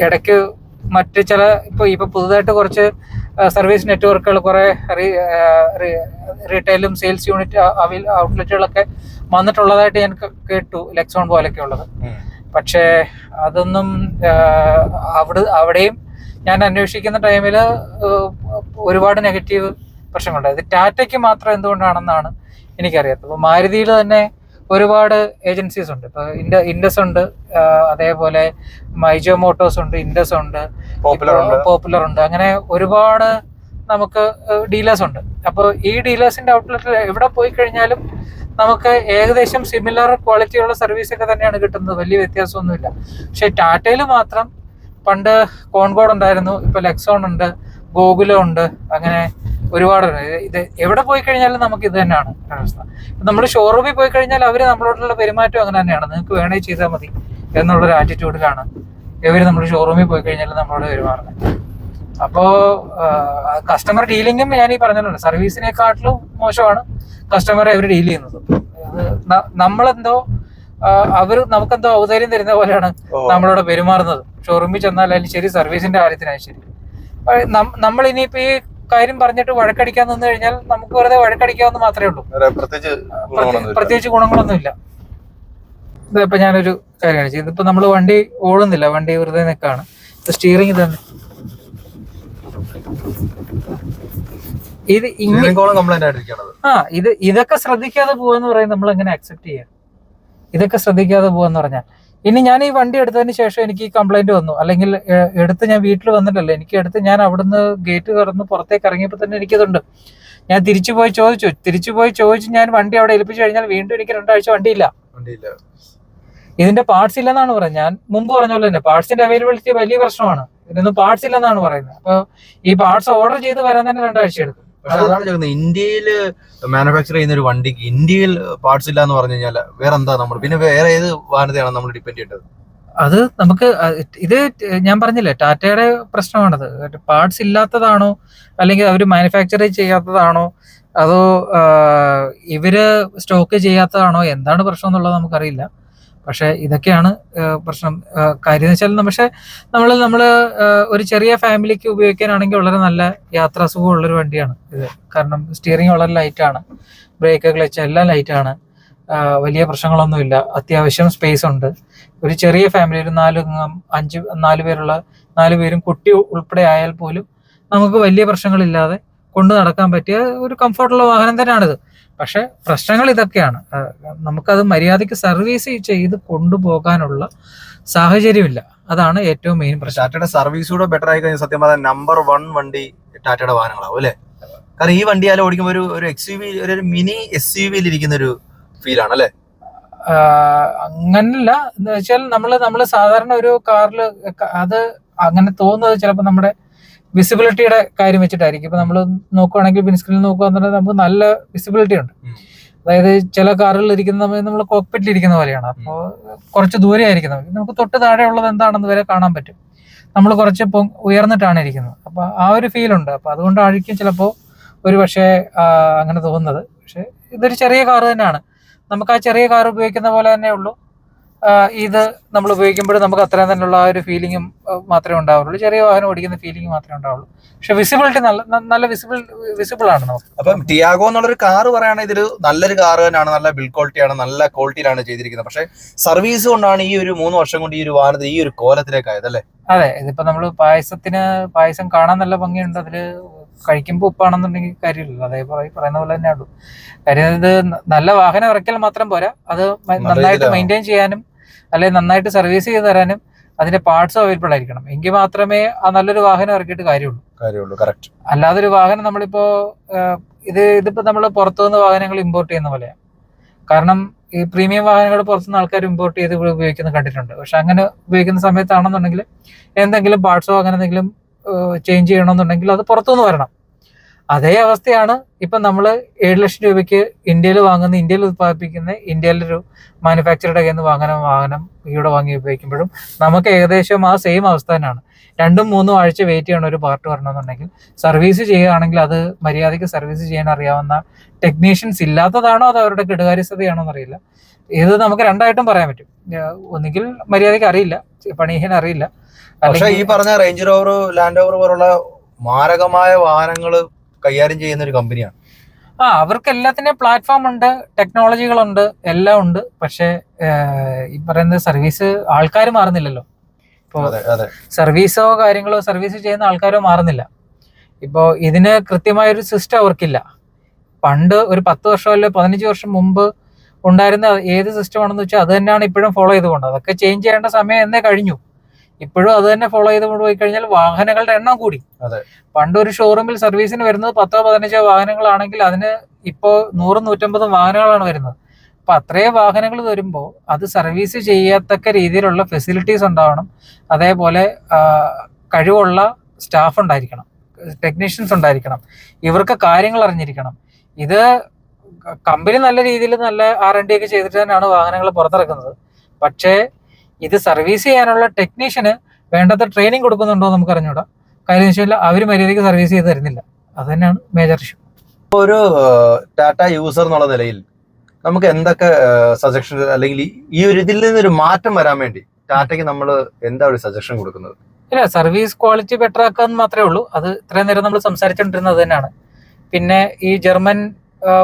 ഇടയ്ക്ക് മറ്റ് ചില ഇപ്പൊ ഇപ്പൊ പുതുതായിട്ട് കുറച്ച് സർവീസ് നെറ്റ്വർക്കുകൾ കുറെ റീറ്റെയിലും സെയിൽസ് യൂണിറ്റ് ഔട്ട്ലെറ്റുകളൊക്കെ വന്നിട്ടുള്ളതായിട്ട് ഞാൻ കേട്ടു ലെക്സോൺ പോലൊക്കെ ഉള്ളത് പക്ഷേ അതൊന്നും അവിടെ അവിടെയും ഞാൻ അന്വേഷിക്കുന്ന ടൈമിൽ ഒരുപാട് നെഗറ്റീവ് പ്രശ്നങ്ങളുണ്ട്. ഇത് ടാറ്റയ്ക്ക് മാത്രം എന്തുകൊണ്ടാണെന്നാണ് എനിക്കറിയാത്തത്. അപ്പോൾ മാരുതിയിൽ തന്നെ ഒരുപാട് ഏജൻസീസ് ഉണ്ട്. ഇപ്പോൾ ഇൻഡ ഇൻഡസ് ഉണ്ട് അതേപോലെ മൈജോ മോട്ടോഴ്സ് ഉണ്ട് ഇൻഡസ് ഉണ്ട്
പോപ്പുലർ ഉണ്ട്.
പോപ്പുലർ ഉണ്ട്. അങ്ങനെ ഒരുപാട് നമുക്ക് ഡീലേഴ്സ് ഉണ്ട്. അപ്പോൾ ഈ ഡീലേഴ്സിന്റെ ഔട്ട്ലെറ്റിൽ എവിടെ പോയി കഴിഞ്ഞാലും നമുക്ക് ഏകദേശം സിമിലർ ക്വാളിറ്റിയുള്ള സർവീസ് ഒക്കെ തന്നെയാണ് കിട്ടുന്നത്. വലിയ വ്യത്യാസമൊന്നുമില്ല. പക്ഷെ ടാറ്റയിൽ മാത്രം പണ്ട് കോൺകോഡ് ഉണ്ടായിരുന്നു. ഇപ്പൊ ലെക്സോൺ ഉണ്ട് ഗോകുലം ഉണ്ട് അങ്ങനെ ഒരുപാട് ഇത് എവിടെ പോയി കഴിഞ്ഞാലും നമുക്ക് ഇത് തന്നെയാണ് അവസ്ഥ നമ്മൾ ഷോറൂമിൽ പോയി കഴിഞ്ഞാൽ അവർ നമ്മളോടുള്ള പെരുമാറ്റം അങ്ങനെ തന്നെയാണ്. നിങ്ങൾക്ക് വേണേ ചെയ്താൽ മതി എന്നുള്ളൊരു ആറ്റിറ്റ്യൂഡിലാണ് ഇവർ നമ്മൾ ഷോറൂമിൽ പോയി കഴിഞ്ഞാൽ നമ്മളോട് പെരുമാറുന്നത്. അപ്പോ കസ്റ്റമർ ഡീലിംഗും ഞാൻ ഈ പറഞ്ഞല്ലോ സർവീസിനെക്കാട്ടിലും മോശമാണ് കസ്റ്റമറെ അവർ ഡീൽ ചെയ്യുന്നത്. നമ്മളെന്തോ അവർ നമുക്കെന്തോ ഔദാര്യം തരുന്ന പോലെയാണ് നമ്മളോട് പെരുമാറുന്നത്. ഷോറൂമിൽ ചെന്നാലും ശരി സർവീസിന്റെ കാര്യത്തിനായാലും ശരി. നമ്മൾ ഇനിയിപ്പോ ഈ കാര്യം പറഞ്ഞിട്ട് വഴക്കടിക്കാൻ നിന്ന് കഴിഞ്ഞാൽ നമുക്ക് വെറുതെ വഴക്കടിക്കാവുന്ന മാത്രമേ ഉള്ളൂ.
പ്രത്യേകിച്ച് ഗുണങ്ങളൊന്നുമില്ല.
ഇല്ല. ഇതിപ്പോ ഞാനൊരു കാര്യം കാണിച്ചു. ഇതിപ്പോ നമ്മൾ വണ്ടി ഓടുന്നില്ല വണ്ടി വെറുതെ നിൽക്കാണ് സ്റ്റിയറിംഗ് ഇതാണ് ഇത് ആ ഇത് ഇതൊക്കെ ശ്രദ്ധിക്കാതെ പോവാന്ന് പറയുന്നത് നമ്മൾ എങ്ങനെ അക്സെപ്റ്റ് ചെയ്യാം? ഇതൊക്കെ ശ്രദ്ധിക്കാതെ പോവാന്ന് പറഞ്ഞാൽ ഇനി ഞാൻ ഈ വണ്ടി എടുത്തതിന് ശേഷം എനിക്ക് ഈ കംപ്ലൈന്റ് വന്നു. അല്ലെങ്കിൽ എടുത്ത് ഞാൻ വീട്ടിൽ വന്നിട്ടല്ലേ എനിക്ക് എടുത്ത് ഞാൻ അവിടുന്ന് ഗേറ്റ് തുറന്ന് പുറത്തേക്ക് ഇറങ്ങിയപ്പോൾ തന്നെ എനിക്കതുണ്ട്. ഞാൻ തിരിച്ചു പോയി ചോദിച്ചു. തിരിച്ചു പോയി ചോദിച്ചു ഞാൻ വണ്ടി അവിടെ ഏൽപ്പിച്ചു കഴിഞ്ഞാൽ വീണ്ടും എനിക്ക് രണ്ടാഴ്ച വണ്ടിയില്ല. ഇതിന്റെ പാർട്സ് ഇല്ലെന്നാണ് പറഞ്ഞത് ഞാൻ മുമ്പ് പറഞ്ഞ പോലെ തന്നെ പാർട്സിന്റെ അവൈലബിലിറ്റി വലിയ പ്രശ്നമാണ്. ഇതിനൊന്നും പാർട്സ് ഇല്ലെന്നാണ് പറയുന്നത്. അപ്പൊ ഈ പാർട്സ് ഓർഡർ ചെയ്ത് വരാൻ തന്നെ രണ്ടാഴ്ച എടുക്കും.
അതാണ് ചോദിക്കുന്നത്. ഇന്ത്യയിൽ മാനുഫാക്ചർ ചെയ്യുന്ന ഒരു വണ്ടിക്ക് ഇന്ത്യയിൽ പാർട്സ് ഇല്ല എന്ന് പറഞ്ഞു കഴിഞ്ഞാൽ വേറെ എന്താ നമ്മൾ പിന്നെ വേറെ ഏത് വാഹനത്തെയാണ് നമ്മൾ ഡിപ്പെൻഡ് ചെയ്യേണ്ടത്?
അത് നമുക്ക് ഇത് ഞാൻ പറഞ്ഞില്ലേ ടാറ്റയുടെ പ്രശ്നമാണത്. പാർട്സ് ഇല്ലാത്തതാണോ? അല്ലെങ്കിൽ അവർ മാനുഫാക്ചർ ചെയ്യാത്തതാണോ? അതോ ഇവർ സ്റ്റോക്ക് ചെയ്യാത്തതാണോ? എന്താണ് പ്രശ്നം എന്നുള്ളത് നമുക്കറിയില്ല. പക്ഷെ ഇതൊക്കെയാണ് പ്രശ്നം. കാര്യം എന്ന് വെച്ചാൽ പക്ഷെ നമ്മൾ നമ്മൾ ഒരു ചെറിയ ഫാമിലിക്ക് ഉപയോഗിക്കാനാണെങ്കിൽ വളരെ നല്ല യാത്രാ സുഖമുള്ളൊരു വണ്ടിയാണ് ഇത്. കാരണം സ്റ്റിയറിംഗ് വളരെ ലൈറ്റാണ് ബ്രേക്ക് ക്ലച്ച് എല്ലാം ലൈറ്റാണ് വലിയ പ്രശ്നങ്ങളൊന്നുമില്ല. അത്യാവശ്യം സ്പേസ് ഉണ്ട്. ഒരു ചെറിയ ഫാമിലി ഒരു നാല് അഞ്ച് നാല് പേരുള്ള നാല് പേരും കുട്ടി ഉൾപ്പെടെ ആയാൽ പോലും നമുക്ക് വലിയ പ്രശ്നങ്ങളില്ലാതെ കൊണ്ടു നടക്കാൻ പറ്റിയ ഒരു കംഫർട്ടുള്ള വാഹനം തന്നെയാണിത്. പക്ഷെ പ്രശ്നങ്ങൾ ഇതൊക്കെയാണ്. നമുക്കത് മര്യാദയ്ക്ക് സർവീസ് ചെയ്ത് കൊണ്ടുപോകാനുള്ള സാഹചര്യമില്ല. അതാണ് ഏറ്റവും മെയിൻ പ്രശ്നം.
ടാറ്റയുടെ സർവീസ് കൂടെ ബെറ്റർ ആയി കഴിഞ്ഞാൽ സത്യം പറഞ്ഞാൽ നമ്പർ വൺ വണ്ടി ടാറ്റയുടെ വാഹനങ്ങളാവും അല്ലേ? കാരണം ഈ വണ്ടി ആലും ഓടിക്കുമ്പോൾ ഒരു ഒരു എക്സ് യു വി ഒരു മിനി എസ് യു വിയിൽ ഇരിക്കുന്ന ഒരു ഫീൽ ആണ് അല്ലേ?
അങ്ങനല്ല. എന്ന് വെച്ചാൽ നമ്മൾ നമ്മൾ സാധാരണ ഒരു കാറിൽ അത് അങ്ങനെ തോന്നുന്നത് ചിലപ്പോൾ നമ്മുടെ വിസിബിലിറ്റിയുടെ കാര്യം വെച്ചിട്ടായിരിക്കും. ഇപ്പൊ നമ്മൾ നോക്കുവാണെങ്കിൽ വിൻസ്ക്രീനിൽ നോക്കുകയാണെന്നുണ്ടെങ്കിൽ നമുക്ക് നല്ല വിസിബിലിറ്റി ഉണ്ട്. അതായത് ചില കാറുകളിൽ ഇരിക്കുന്ന സമയം നമ്മൾ കോക്പിറ്റിൽ ഇരിക്കുന്ന പോലെയാണ്. അപ്പോൾ കുറച്ച് ദൂരെ നമുക്ക് തൊട്ട് താഴെ ഉള്ളത് എന്താണെന്ന് വരെ കാണാൻ പറ്റും. നമ്മൾ കുറച്ച് ഉയർന്നിട്ടാണ് ഇരിക്കുന്നത്. അപ്പൊ ആ ഒരു ഫീൽ ഉണ്ട്. അപ്പൊ അതുകൊണ്ടായിരിക്കും ചിലപ്പോൾ ഒരു പക്ഷേ അങ്ങനെ തോന്നുന്നത്. പക്ഷെ ഇതൊരു ചെറിയ കാറ് തന്നെയാണ്. നമുക്ക് ആ ചെറിയ കാർ ഉപയോഗിക്കുന്ന പോലെ തന്നെ ഉള്ളൂ. ഇത് നമ്മൾ ഉപയോഗിക്കുമ്പോൾ നമുക്ക് അത്രയും തന്നെയുള്ള ആ ഒരു ഫീലിംഗും മാത്രമേ ഉണ്ടാവുള്ളൂ. ചെറിയ വാഹനം ഓടിക്കുന്ന ഫീലിംഗ് മാത്രമേ ഉണ്ടാവുള്ളൂ. പക്ഷെ വിസിബിലിറ്റി നല്ല നല്ല വിസിബിൾ വിസിബിൾ ആണ് നമുക്ക്.
അപ്പം ടിയാഗോ എന്നുള്ളൊരു കാർ പറയുകയാണെങ്കിൽ ഇതിൽ നല്ലൊരു കാർ തന്നെയാണ് നല്ല ബിൽഡ് ക്വാളിറ്റിയാണ് നല്ല ക്വാളിറ്റിയിലാണ് ചെയ്തിരിക്കുന്നത്. പക്ഷെ സർവീസ് കൊണ്ടാണ് ഈ ഒരു മൂന്ന് വർഷം കൊണ്ട് ഈ ഒരു വാഹനത്തിൽ ഈ ഒരു കോലത്തിലേക്ക് ആയത് അല്ലേ?
അതെ ഇതിപ്പോ നമ്മൾ പായസത്തിന് പായസം കാണാൻ നല്ല ഭംഗിയുണ്ട്. അതിൽ കഴിക്കുമ്പോൾ ഉപ്പാണെന്നുണ്ടെങ്കിൽ കാര്യമില്ലല്ലോ. അതേപോലെ പറയുന്ന പോലെ തന്നെ ഉള്ളൂ കാര്യം ഇത് നല്ല വാഹനം ഇറക്കൽ മാത്രം പോരാ. അത് നന്നായിട്ട്. മെയിന്റെയിൻ ചെയ്യാനും അല്ലെങ്കിൽ നന്നായിട്ട് സർവീസ് ചെയ്ത് തരാനും അതിന്റെ പാർട്സ് അവൈലബിൾ ആയിരിക്കണം. എങ്കിൽ മാത്രമേ ആ നല്ലൊരു വാഹനം ഇറക്കിയിട്ട് കാര്യമുള്ളൂ.
കാര്യമുള്ളൂ. കറക്റ്റ്
അല്ലാതെ ഒരു വാഹനം നമ്മളിപ്പോ ഇത് ഇതിപ്പോ നമ്മൾ പുറത്തുനിന്ന് വാഹനങ്ങൾ ഇമ്പോർട്ട് ചെയ്യുന്ന പോലെയാണ് കാരണം ഈ പ്രീമിയം വാഹനങ്ങൾ പുറത്തുനിന്ന് ആൾക്കാർ ഇമ്പോർട്ട് ചെയ്ത് ഉപയോഗിക്കുന്നത് കണ്ടിട്ടുണ്ട്. പക്ഷെ അങ്ങനെ ഉപയോഗിക്കുന്ന സമയത്താണെന്നുണ്ടെങ്കിൽ എന്തെങ്കിലും പാർട്സോ അങ്ങനെ എന്തെങ്കിലും ചേഞ്ച് ചെയ്യണമെന്നുണ്ടെങ്കിൽ അത് പുറത്തുനിന്ന് വരണം. അതേ അവസ്ഥയാണ് ഇപ്പം നമ്മൾ ഏഴ് ലക്ഷം രൂപയ്ക്ക് ഇന്ത്യയിൽ വാങ്ങുന്ന ഇന്ത്യയിൽ ഉത്പാദിപ്പിക്കുന്ന ഇന്ത്യയിലൊരു മാനുഫാക്ചറുടെ കയ്യിൽ നിന്ന് വാങ്ങണം വാഹനം ഇവിടെ വാങ്ങി ഉപയോഗിക്കുമ്പോഴും നമുക്ക് ഏകദേശം ആ സെയിം അവസ്ഥ തന്നെയാണ്. രണ്ടും മൂന്നും ആഴ്ച വെയിറ്റ് ചെയ്യണം ഒരു പാർട്ട് വരണമെന്നുണ്ടെങ്കിൽ. സർവീസ് ചെയ്യുകയാണെങ്കിൽ അത് മര്യാദയ്ക്ക് സർവീസ് ചെയ്യാൻ അറിയാവുന്ന ടെക്നീഷ്യൻസ് ഇല്ലാത്തതാണോ അത് അവരുടെ കെടുകാര്യസ്ഥതയാണോ എന്നറിയില്ല ഇത് നമുക്ക് രണ്ടായിട്ടും പറയാൻ പറ്റും. ഒന്നുകിൽ മര്യാദയ്ക്ക് അറിയില്ല പണി അറിയില്ല
പക്ഷെ ഈ പറഞ്ഞ റേഞ്ച് റോവർ ലാൻഡ് ഓവർ പോലുള്ള മാരകമായ വാഹനങ്ങൾ കൈകാര്യം ചെയ്യുന്ന ഒരു കമ്പനിയാണ്
ആ അവർക്ക് എല്ലാത്തിനും പ്ലാറ്റ്ഫോം ഉണ്ട് ടെക്നോളജികളുണ്ട് എല്ലാം ഉണ്ട്. പക്ഷേ ഈ പറയുന്ന സർവീസ് ആൾക്കാർ മാറുന്നില്ലല്ലോ. ഇപ്പോൾ സർവീസോ കാര്യങ്ങളോ സർവീസ് ചെയ്യുന്ന ആൾക്കാരോ മാറുന്നില്ല. ഇപ്പോൾ ഇതിന് കൃത്യമായൊരു സിസ്റ്റം അവർക്കില്ല. പണ്ട് ഒരു പത്ത് വർഷം അല്ലെ പതിനഞ്ച് വർഷം മുമ്പ് ഉണ്ടായിരുന്ന ഏത് സിസ്റ്റം ആണെന്ന് വെച്ചാൽ അത് തന്നെയാണ് ഇപ്പോഴും ഫോളോ ചെയ്തുകൊണ്ട്. അതൊക്കെ ചേഞ്ച് ചെയ്യേണ്ട സമയം എന്നേ കഴിഞ്ഞു. ഇപ്പോഴും അത് തന്നെ ഫോളോ ചെയ്ത് പോയി കഴിഞ്ഞാൽ വാഹനങ്ങളുടെ എണ്ണം കൂടി. പണ്ട് ഒരു ഷോറൂമിൽ സർവീസിന് വരുന്നത് പത്തോ പതിനഞ്ചോ വാഹനങ്ങളാണെങ്കിൽ അതിന് ഇപ്പോൾ നൂറും നൂറ്റമ്പതും വാഹനങ്ങളാണ് വരുന്നത്. അപ്പൊ അത്രയും വാഹനങ്ങൾ വരുമ്പോൾ അത് സർവീസ് ചെയ്യത്തക്ക രീതിയിലുള്ള ഫെസിലിറ്റീസ് ഉണ്ടാവണം. അതേപോലെ കഴിവുള്ള സ്റ്റാഫ് ഉണ്ടായിരിക്കണം. ടെക്നീഷ്യൻസ് ഉണ്ടായിരിക്കണം. ഇവർക്ക് കാര്യങ്ങൾ അറിഞ്ഞിരിക്കണം. ഇത് കമ്പനി നല്ല രീതിയിൽ നല്ല ആർ എൻ ഡി ഒക്കെ ചെയ്തിട്ട് തന്നെയാണ് വാഹനങ്ങൾ പുറത്തിറക്കുന്നത്. പക്ഷേ ഇത് സർവീസ് ചെയ്യാനുള്ള ടെക്നീഷ്യന് വേണ്ടത്ര ട്രെയിനിങ് കൊടുക്കുന്നുണ്ടോ എന്ന് നമുക്ക് അറിഞ്ഞൂടാ. കാര്യം വെച്ചാൽ അവർ മര്യാദയ്ക്ക് സർവീസ് ചെയ്ത് തരുന്നില്ല. അത് തന്നെയാണ് മേജർ ഇഷ്യൂ
ഒരു ടാറ്റ യൂസർ എന്നുള്ള നിലയിൽ നമുക്ക് എന്തൊക്കെ സജഷൻ അല്ലെങ്കിൽ ഈ- ഈ ഒരു ഇതിൽ ഒരു മാറ്റം വരാൻ വേണ്ടി ടാറ്റയ്ക്ക് നമ്മൾ എന്താ ഒരു സജഷൻ കൊടുക്കുന്നത്?
ഇല്ല സർവീസ് ക്വാളിറ്റി ബെറ്റർ ആക്കാന്ന് മാത്രമേ ഉള്ളൂ. അത് ഇത്രയും നേരം നമ്മൾ സംസാരിച്ചുകൊണ്ടിരുന്നത് തന്നെയാണ്. പിന്നെ ഈ ജർമ്മൻ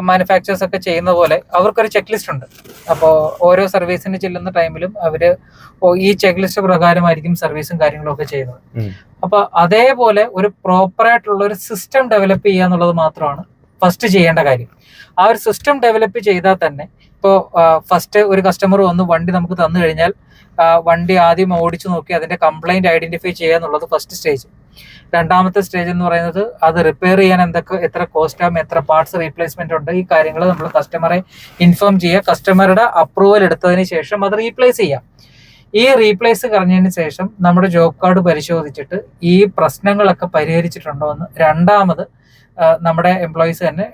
മാനുഫാക്ചേഴ്സ് ഒക്കെ ചെയ്യുന്ന പോലെ അവർക്കൊരു ചെക്ക് ലിസ്റ്റ് ഉണ്ട്. അപ്പോൾ ഓരോ സർവീസിന് ചെല്ലുന്ന ടൈമിലും അവർ ഈ ചെക്ക് ലിസ്റ്റ് പ്രകാരമായിരിക്കും സർവീസും കാര്യങ്ങളും ഒക്കെ ചെയ്യുന്നത്. അപ്പൊ അതേപോലെ ഒരു പ്രോപ്പർ ആയിട്ടുള്ള ഒരു സിസ്റ്റം ഡെവലപ്പ് ചെയ്യുക എന്നുള്ളത് മാത്രമാണ് ഫസ്റ്റ് ചെയ്യേണ്ട കാര്യം. ആ ഒരു സിസ്റ്റം ഡെവലപ്പ് ചെയ്താൽ തന്നെ ഇപ്പോൾ ഫസ്റ്റ് ഒരു കസ്റ്റമർ വന്ന് വണ്ടി നമുക്ക് തന്നു കഴിഞ്ഞാൽ വണ്ടി ആദ്യം ഓടിച്ചു നോക്കി അതിന്റെ കംപ്ലൈന്റ് ഐഡന്റിഫൈ ചെയ്യുക എന്നുള്ളത് ഫസ്റ്റ് സ്റ്റേജ് രണ്ടാമത്തെ സ്റ്റേജ് എന്ന് പറയുന്നത് അത് റിപ്പയർ ചെയ്യാൻ എന്തൊക്കെ എത്ര കോസ്റ്റ് ആകും എത്ര പാർട്സ് റീപ്ലേസ്മെന്റ് ഉണ്ട് ഈ കാര്യങ്ങൾ നമ്മൾ കസ്റ്റമറെ ഇൻഫോം ചെയ്യുക. കസ്റ്റമറുടെ അപ്രൂവൽ എടുത്തതിന് ശേഷം അത് റീപ്ലേസ് ചെയ്യാം. ഈ റീപ്ലേസ് കഴിഞ്ഞതിന് ശേഷം നമ്മുടെ ജോബ് കാർഡ് പരിശോധിച്ചിട്ട് ഈ പ്രശ്നങ്ങളൊക്കെ പരിഹരിച്ചിട്ടുണ്ടോ എന്ന് രണ്ടാമത് നമ്മുടെ എംപ്ലോയീസ് തന്നെ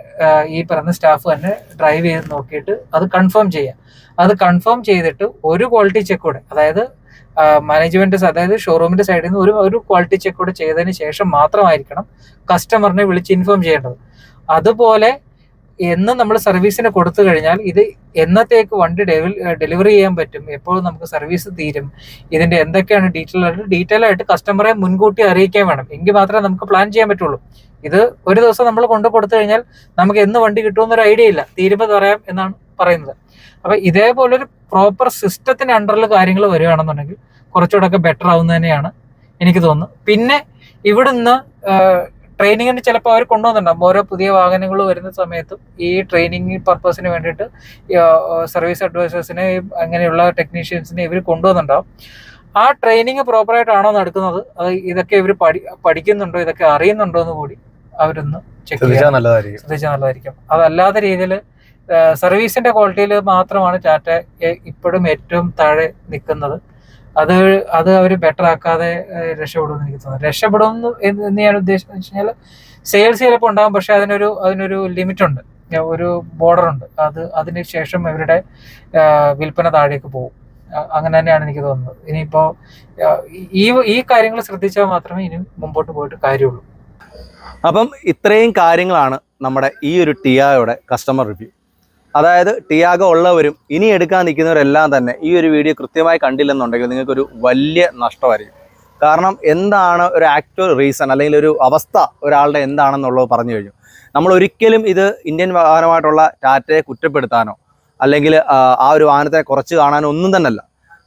ഈ പറയുന്ന സ്റ്റാഫ് തന്നെ ഡ്രൈവ് ചെയ്ത് നോക്കിയിട്ട് അത് കൺഫേം ചെയ്യാം അത് കൺഫേം ചെയ്തിട്ട് ഒരു ക്വാളിറ്റി ചെക്ക് കൂടെ അതായത് മാനേജ്മെന്റ് അതായത് ഷോറൂമിന്റെ സൈഡിൽ നിന്ന് ഒരു ഒരു ക്വാളിറ്റി ചെക്ക് കൂടെ ചെയ്തതിന് ശേഷം മാത്രമായിരിക്കണം കസ്റ്റമറിനെ വിളിച്ച് ഇൻഫോം ചെയ്യേണ്ടത്. അതുപോലെ എന്ന് നമ്മൾ സർവീസിന് കൊടുത്തു കഴിഞ്ഞാൽ ഇത് എന്നത്തേക്ക് വണ്ടി ഡെലിവറി ചെയ്യാൻ പറ്റും എപ്പോൾ നമുക്ക് സർവീസ് തീരും ഇതിന്റെ എന്തൊക്കെയാണ് ഡീറ്റെയിൽ ആയിട്ട് ഡീറ്റെയിൽ ആയിട്ട് കസ്റ്റമറെ മുൻകൂട്ടി അറിയിക്കാൻ വേണം. എങ്കിൽ മാത്രമേ നമുക്ക് പ്ലാൻ ചെയ്യാൻ പറ്റുള്ളൂ. ഇത് ഒരു ദിവസം നമ്മൾ കൊണ്ടു കൊടുത്തു കഴിഞ്ഞാൽ നമുക്ക് എന്ന് വണ്ടി കിട്ടുമെന്നൊരു ഐഡിയ ഇല്ല. തീരുമ്പോൾ പറയാം എന്നാണ്. പറയുന്നത്. അപ്പൊ ഇതേപോലൊരു പ്രോപ്പർ സിസ്റ്റത്തിന് അണ്ടറിൽ കാര്യങ്ങൾ വരികയാണെന്നുണ്ടെങ്കിൽ കുറച്ചുകൂടെ ഒക്കെ ബെറ്റർ ആവുന്നത് തന്നെയാണ് എനിക്ക് തോന്നുന്നത്. പിന്നെ ഇവിടുന്ന് ട്രെയിനിങ്ങിന് ചിലപ്പോൾ അവർ കൊണ്ടുവന്നിട്ടുണ്ടാകും ഓരോ പുതിയ വാഹനങ്ങൾ വരുന്ന സമയത്തും ഈ ട്രെയിനിങ് പർപ്പസിന് വേണ്ടിയിട്ട് സർവീസ് അഡ്വൈസേഴ്സിനെ അങ്ങനെയുള്ള ടെക്നീഷ്യൻസിനെ ഇവർ കൊണ്ടുവന്നിട്ടുണ്ടാകും ആ ട്രെയിനിങ് പ്രോപ്പറായിട്ടാണോ നടക്കുന്നത്? അത് ഇതൊക്കെ ഇവർ പഠി പഠിക്കുന്നുണ്ടോ? ഇതൊക്കെ അറിയുന്നുണ്ടോ എന്ന് കൂടി അവരൊന്ന് ചെക്ക് ചെയ്യാൻ
നല്ലതായിരിക്കും.
ശ്രദ്ധിച്ചാൽ നല്ലതായിരിക്കും. അതല്ലാത്ത രീതിയിൽ സർവീസിന്റെ ക്വാളിറ്റിയിൽ മാത്രമാണ് ടാറ്റ ഇപ്പോഴും ഏറ്റവും താഴെ നിൽക്കുന്നത്. അത് അത് അവർ ബെറ്റർ ആക്കാതെ രക്ഷപ്പെടുമെന്ന് എനിക്ക് തോന്നുന്നു. രക്ഷപ്പെടും എന്ന് ഞാൻ ഉദ്ദേശിച്ചത് വെച്ച് കഴിഞ്ഞാൽ സെയിൽസ് ചിലപ്പോൾ ഉണ്ടാകും പക്ഷെ അതിനൊരു അതിനൊരു ലിമിറ്റ് ഉണ്ട്. ഒരു ബോർഡർ ഉണ്ട്. അത് അതിന് ശേഷം ഇവരുടെ വിൽപ്പന താഴേക്ക് പോകും. അങ്ങനെ തന്നെയാണ് എനിക്ക് തോന്നുന്നത്. ഇനിയിപ്പോ ഏഹ്, ഈ ഈ കാര്യങ്ങൾ ശ്രദ്ധിച്ചാൽ മാത്രമേ ഇനി മുമ്പോട്ട് പോയിട്ട് കാര്യമുള്ളൂ.
അപ്പം ഇത്രയും കാര്യങ്ങളാണ് നമ്മുടെ ഈ ഒരു ടിയായുടെ കസ്റ്റമർ റിവ്യൂ അതായത് ടിയാഗോ ഉള്ളവരും ഇനി എടുക്കാൻ നിൽക്കുന്നവരെല്ലാം തന്നെ ഈ ഒരു വീഡിയോ കൃത്യമായി കണ്ടില്ലെന്നുണ്ടെങ്കിൽ നിങ്ങൾക്കൊരു വലിയ നഷ്ടമായിരിക്കും. കാരണം എന്താണ് ഒരു ആക്ച്വൽ റീസൺ അല്ലെങ്കിൽ ഒരു അവസ്ഥ ഒരാളുടെ എന്താണെന്നുള്ളത് പറഞ്ഞു കഴിഞ്ഞു. നമ്മൾ ഒരിക്കലും ഇത് ഇന്ത്യൻ വാഹനമായിട്ടുള്ള ടാറ്റയെ കുറ്റപ്പെടുത്താനോ അല്ലെങ്കിൽ ആ, ഒരു വാഹനത്തെ കുറച്ച് കാണാനോ ഒന്നും തന്നെയല്ല.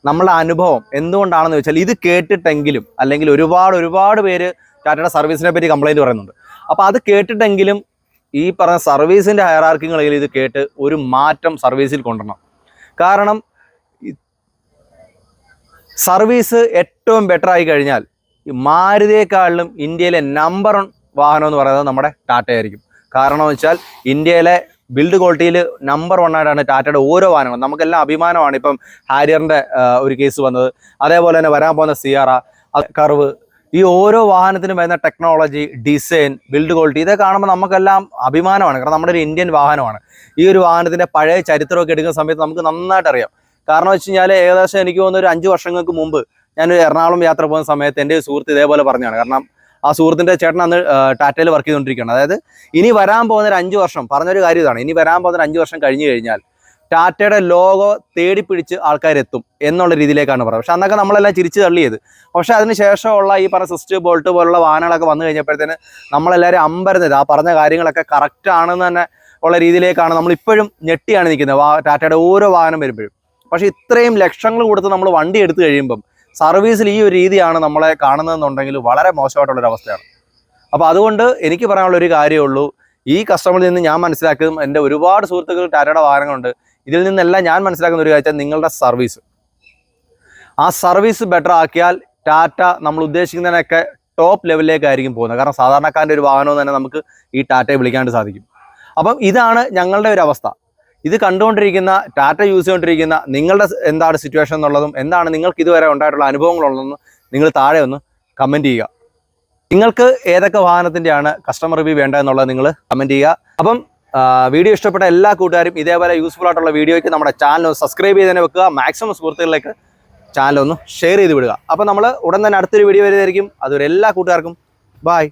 നമ്മളുടെ അനുഭവം എന്തുകൊണ്ടാണെന്ന് വെച്ചാൽ ഇത് കേട്ടിട്ടെങ്കിലും അല്ലെങ്കിൽ ഒരുപാട് ഒരുപാട് പേര് ടാറ്റയുടെ സർവീസിനെ പറ്റി കംപ്ലൈന്റ് പറയുന്നുണ്ട്. അപ്പോൾ അത് കേട്ടിട്ടെങ്കിലും ഈ പറഞ്ഞ സർവീസിന്റെ ഹയറാർക്കിങ്ങളിൽ ഇത് കേട്ട് ഒരു മാറ്റം സർവീസിൽ കൊണ്ടുവരണം. കാരണം സർവീസ് ഏറ്റവും ബെറ്റർ ആയി കഴിഞ്ഞാൽ മാരുതിയേക്കാളിലും ഇന്ത്യയിലെ നമ്പർ വൺ വാഹനം എന്ന് പറയുന്നത് നമ്മുടെ ടാറ്റ ആയിരിക്കും. കാരണം വെച്ചാൽ ഇന്ത്യയിലെ ബിൽഡ് ക്വാളിറ്റിയിൽ നമ്പർ വൺ ആയിട്ടാണ് ടാറ്റയുടെ ഓരോ വാഹനങ്ങളും. നമുക്കെല്ലാം അഭിമാനമാണ് ഇപ്പം ഹാരിയറിന്റെ ഒരു കേസ് വന്നത്. അതേപോലെ തന്നെ വരാൻ പോകുന്ന സിയാറ കർവ് ഈ ഓരോ വാഹനത്തിനും വരുന്ന ടെക്നോളജി ഡിസൈൻ ബിൽഡ് ക്വാളിറ്റി ഇതൊക്കെ കാണുമ്പോൾ നമുക്കെല്ലാം അഭിമാനമാണ്. കാരണം നമ്മുടെ ഒരു ഇന്ത്യൻ വാഹനമാണ്. ഈ ഒരു വാഹനത്തിന്റെ പഴയ ചരിത്രമൊക്കെ എടുക്കുന്ന സമയത്ത് നമുക്ക് നന്നായിട്ട് അറിയാം. കാരണം വെച്ച് കഴിഞ്ഞാൽ ഏകദേശം എനിക്ക് തോന്നുന്ന ഒരു അഞ്ച് വർഷങ്ങൾക്ക് മുമ്പ് ഞാനൊരു എറണാകുളം യാത്ര പോകുന്ന സമയത്ത് എന്റെ സുഹൃത്ത് ഇതേപോലെ പറഞ്ഞാണ് കാരണം ആ സുഹൃത്തിന്റെ ചേട്ടൻ അന്ന് ടാറ്റയിൽ വർക്ക് ചെയ്തുകൊണ്ടിരിക്കുകയാണ്. അതായത് ഇനി വരാൻ പോകുന്ന ഒരു അഞ്ച് വർഷം പറഞ്ഞൊരു കാര്യം ഇതാണ്. ഇനി വരാൻ പോകുന്ന ഒരു അഞ്ച് വർഷം കഴിഞ്ഞു കഴിഞ്ഞാൽ ടാറ്റയുടെ ലോഗോ തേടി പിടിച്ച് ആൾക്കാരെത്തും എന്നുള്ള രീതിയിലേക്കാണ് പറയുന്നത്. പക്ഷെ അന്നൊക്കെ നമ്മളെല്ലാം ചിരിച്ചു തള്ളിയത്. പക്ഷെ അതിന് ശേഷമുള്ള ഈ പറഞ്ഞ സിസ്റ്റ് ബോൾട്ട് പോലുള്ള വാഹനങ്ങളൊക്കെ വന്നു കഴിഞ്ഞപ്പോഴത്തേന് നമ്മളെല്ലാവരും അമ്പരുന്നത്. ആ പറഞ്ഞ കാര്യങ്ങളൊക്കെ കറക്റ്റ് ആണെന്ന് തന്നെ ഉള്ള രീതിയിലേക്കാണ് നമ്മളിപ്പോഴും ഞെട്ടിയാണ് നിൽക്കുന്നത്. ടാറ്റയുടെ ഓരോ വാഹനം വരുമ്പോഴും. പക്ഷെ ഇത്രയും ലക്ഷങ്ങൾ കൊടുത്ത് നമ്മൾ വണ്ടി എടുത്തു കഴിയുമ്പം സർവീസിൽ ഈ ഒരു രീതിയാണ് നമ്മളെ കാണുന്നതെന്നുണ്ടെങ്കിൽ വളരെ മോശമായിട്ടുള്ളൊരു അവസ്ഥയാണ്. അപ്പോൾ അതുകൊണ്ട് എനിക്ക് പറയാനുള്ള ഒരു കാര്യമേ ഉള്ളൂ ഈ കസ്റ്റമറിൽ നിന്ന് ഞാൻ മനസ്സിലാക്കുന്നതും എന്റെ ഒരുപാട് സുഹൃത്തുക്കൾ ടാറ്റയുടെ വാഹനങ്ങളുണ്ട്. ഇതിൽ നിന്നെല്ലാം ഞാൻ മനസ്സിലാക്കുന്ന ഒരു കാര്യം നിങ്ങളുടെ സർവീസ് ആ സർവീസ് ബെറ്റർ ആക്കിയാൽ ടാറ്റ നമ്മൾ ഉദ്ദേശിക്കുന്നതിനൊക്കെ ടോപ്പ് ലെവലിലേക്കായിരിക്കും പോകുന്നത്. കാരണം സാധാരണക്കാരന്റെ ഒരു വാഹനവും തന്നെ നമുക്ക് ഈ ടാറ്റയെ വിളിക്കാണ്ട് സാധിക്കും. അപ്പം ഇതാണ് ഞങ്ങളുടെ ഒരു അവസ്ഥ. ഇത് കണ്ടുകൊണ്ടിരിക്കുന്ന ടാറ്റ യൂസ് ചെയ്തുകൊണ്ടിരിക്കുന്ന നിങ്ങളുടെ എന്താണ് സിറ്റുവേഷൻ എന്നുള്ളതും എന്താണ് നിങ്ങൾക്ക് ഇതുവരെ ഉണ്ടായിട്ടുള്ള അനുഭവങ്ങളുള്ളതെന്ന് നിങ്ങൾ താഴെ ഒന്ന് കമന്റ് ചെയ്യുക. നിങ്ങൾക്ക് ഏതൊക്കെ വാഹനത്തിന്റെയാണ് കസ്റ്റമർ റിവ്യൂ വേണ്ടതെന്നുള്ളത് നിങ്ങൾ കമന്റ് ചെയ്യുക. അപ്പം വീഡിയോ ഇഷ്ടപ്പെട്ട എല്ലാ കൂട്ടുകാരും ഇതേപോലെ യൂസ്ഫുൾ ആയിട്ടുള്ള വീഡിയോയ്ക്ക് നമ്മുടെ ചാനൽ ഒന്ന് സബ്സ്ക്രൈബ് ചെയ്ത് തന്നെ വെക്കുക. മാക്സിമം സുഹൃത്തുക്കളിലേക്ക് ചാനൽ ഒന്ന് ഷെയർ ചെയ്ത് വിടുക. അപ്പോൾ നമ്മൾ ഉടൻ തന്നെ അടുത്തൊരു വീഡിയോ വരുന്നതായിരിക്കും. അതുവരെ എല്ലാ കൂട്ടുകാർക്കും ബായ്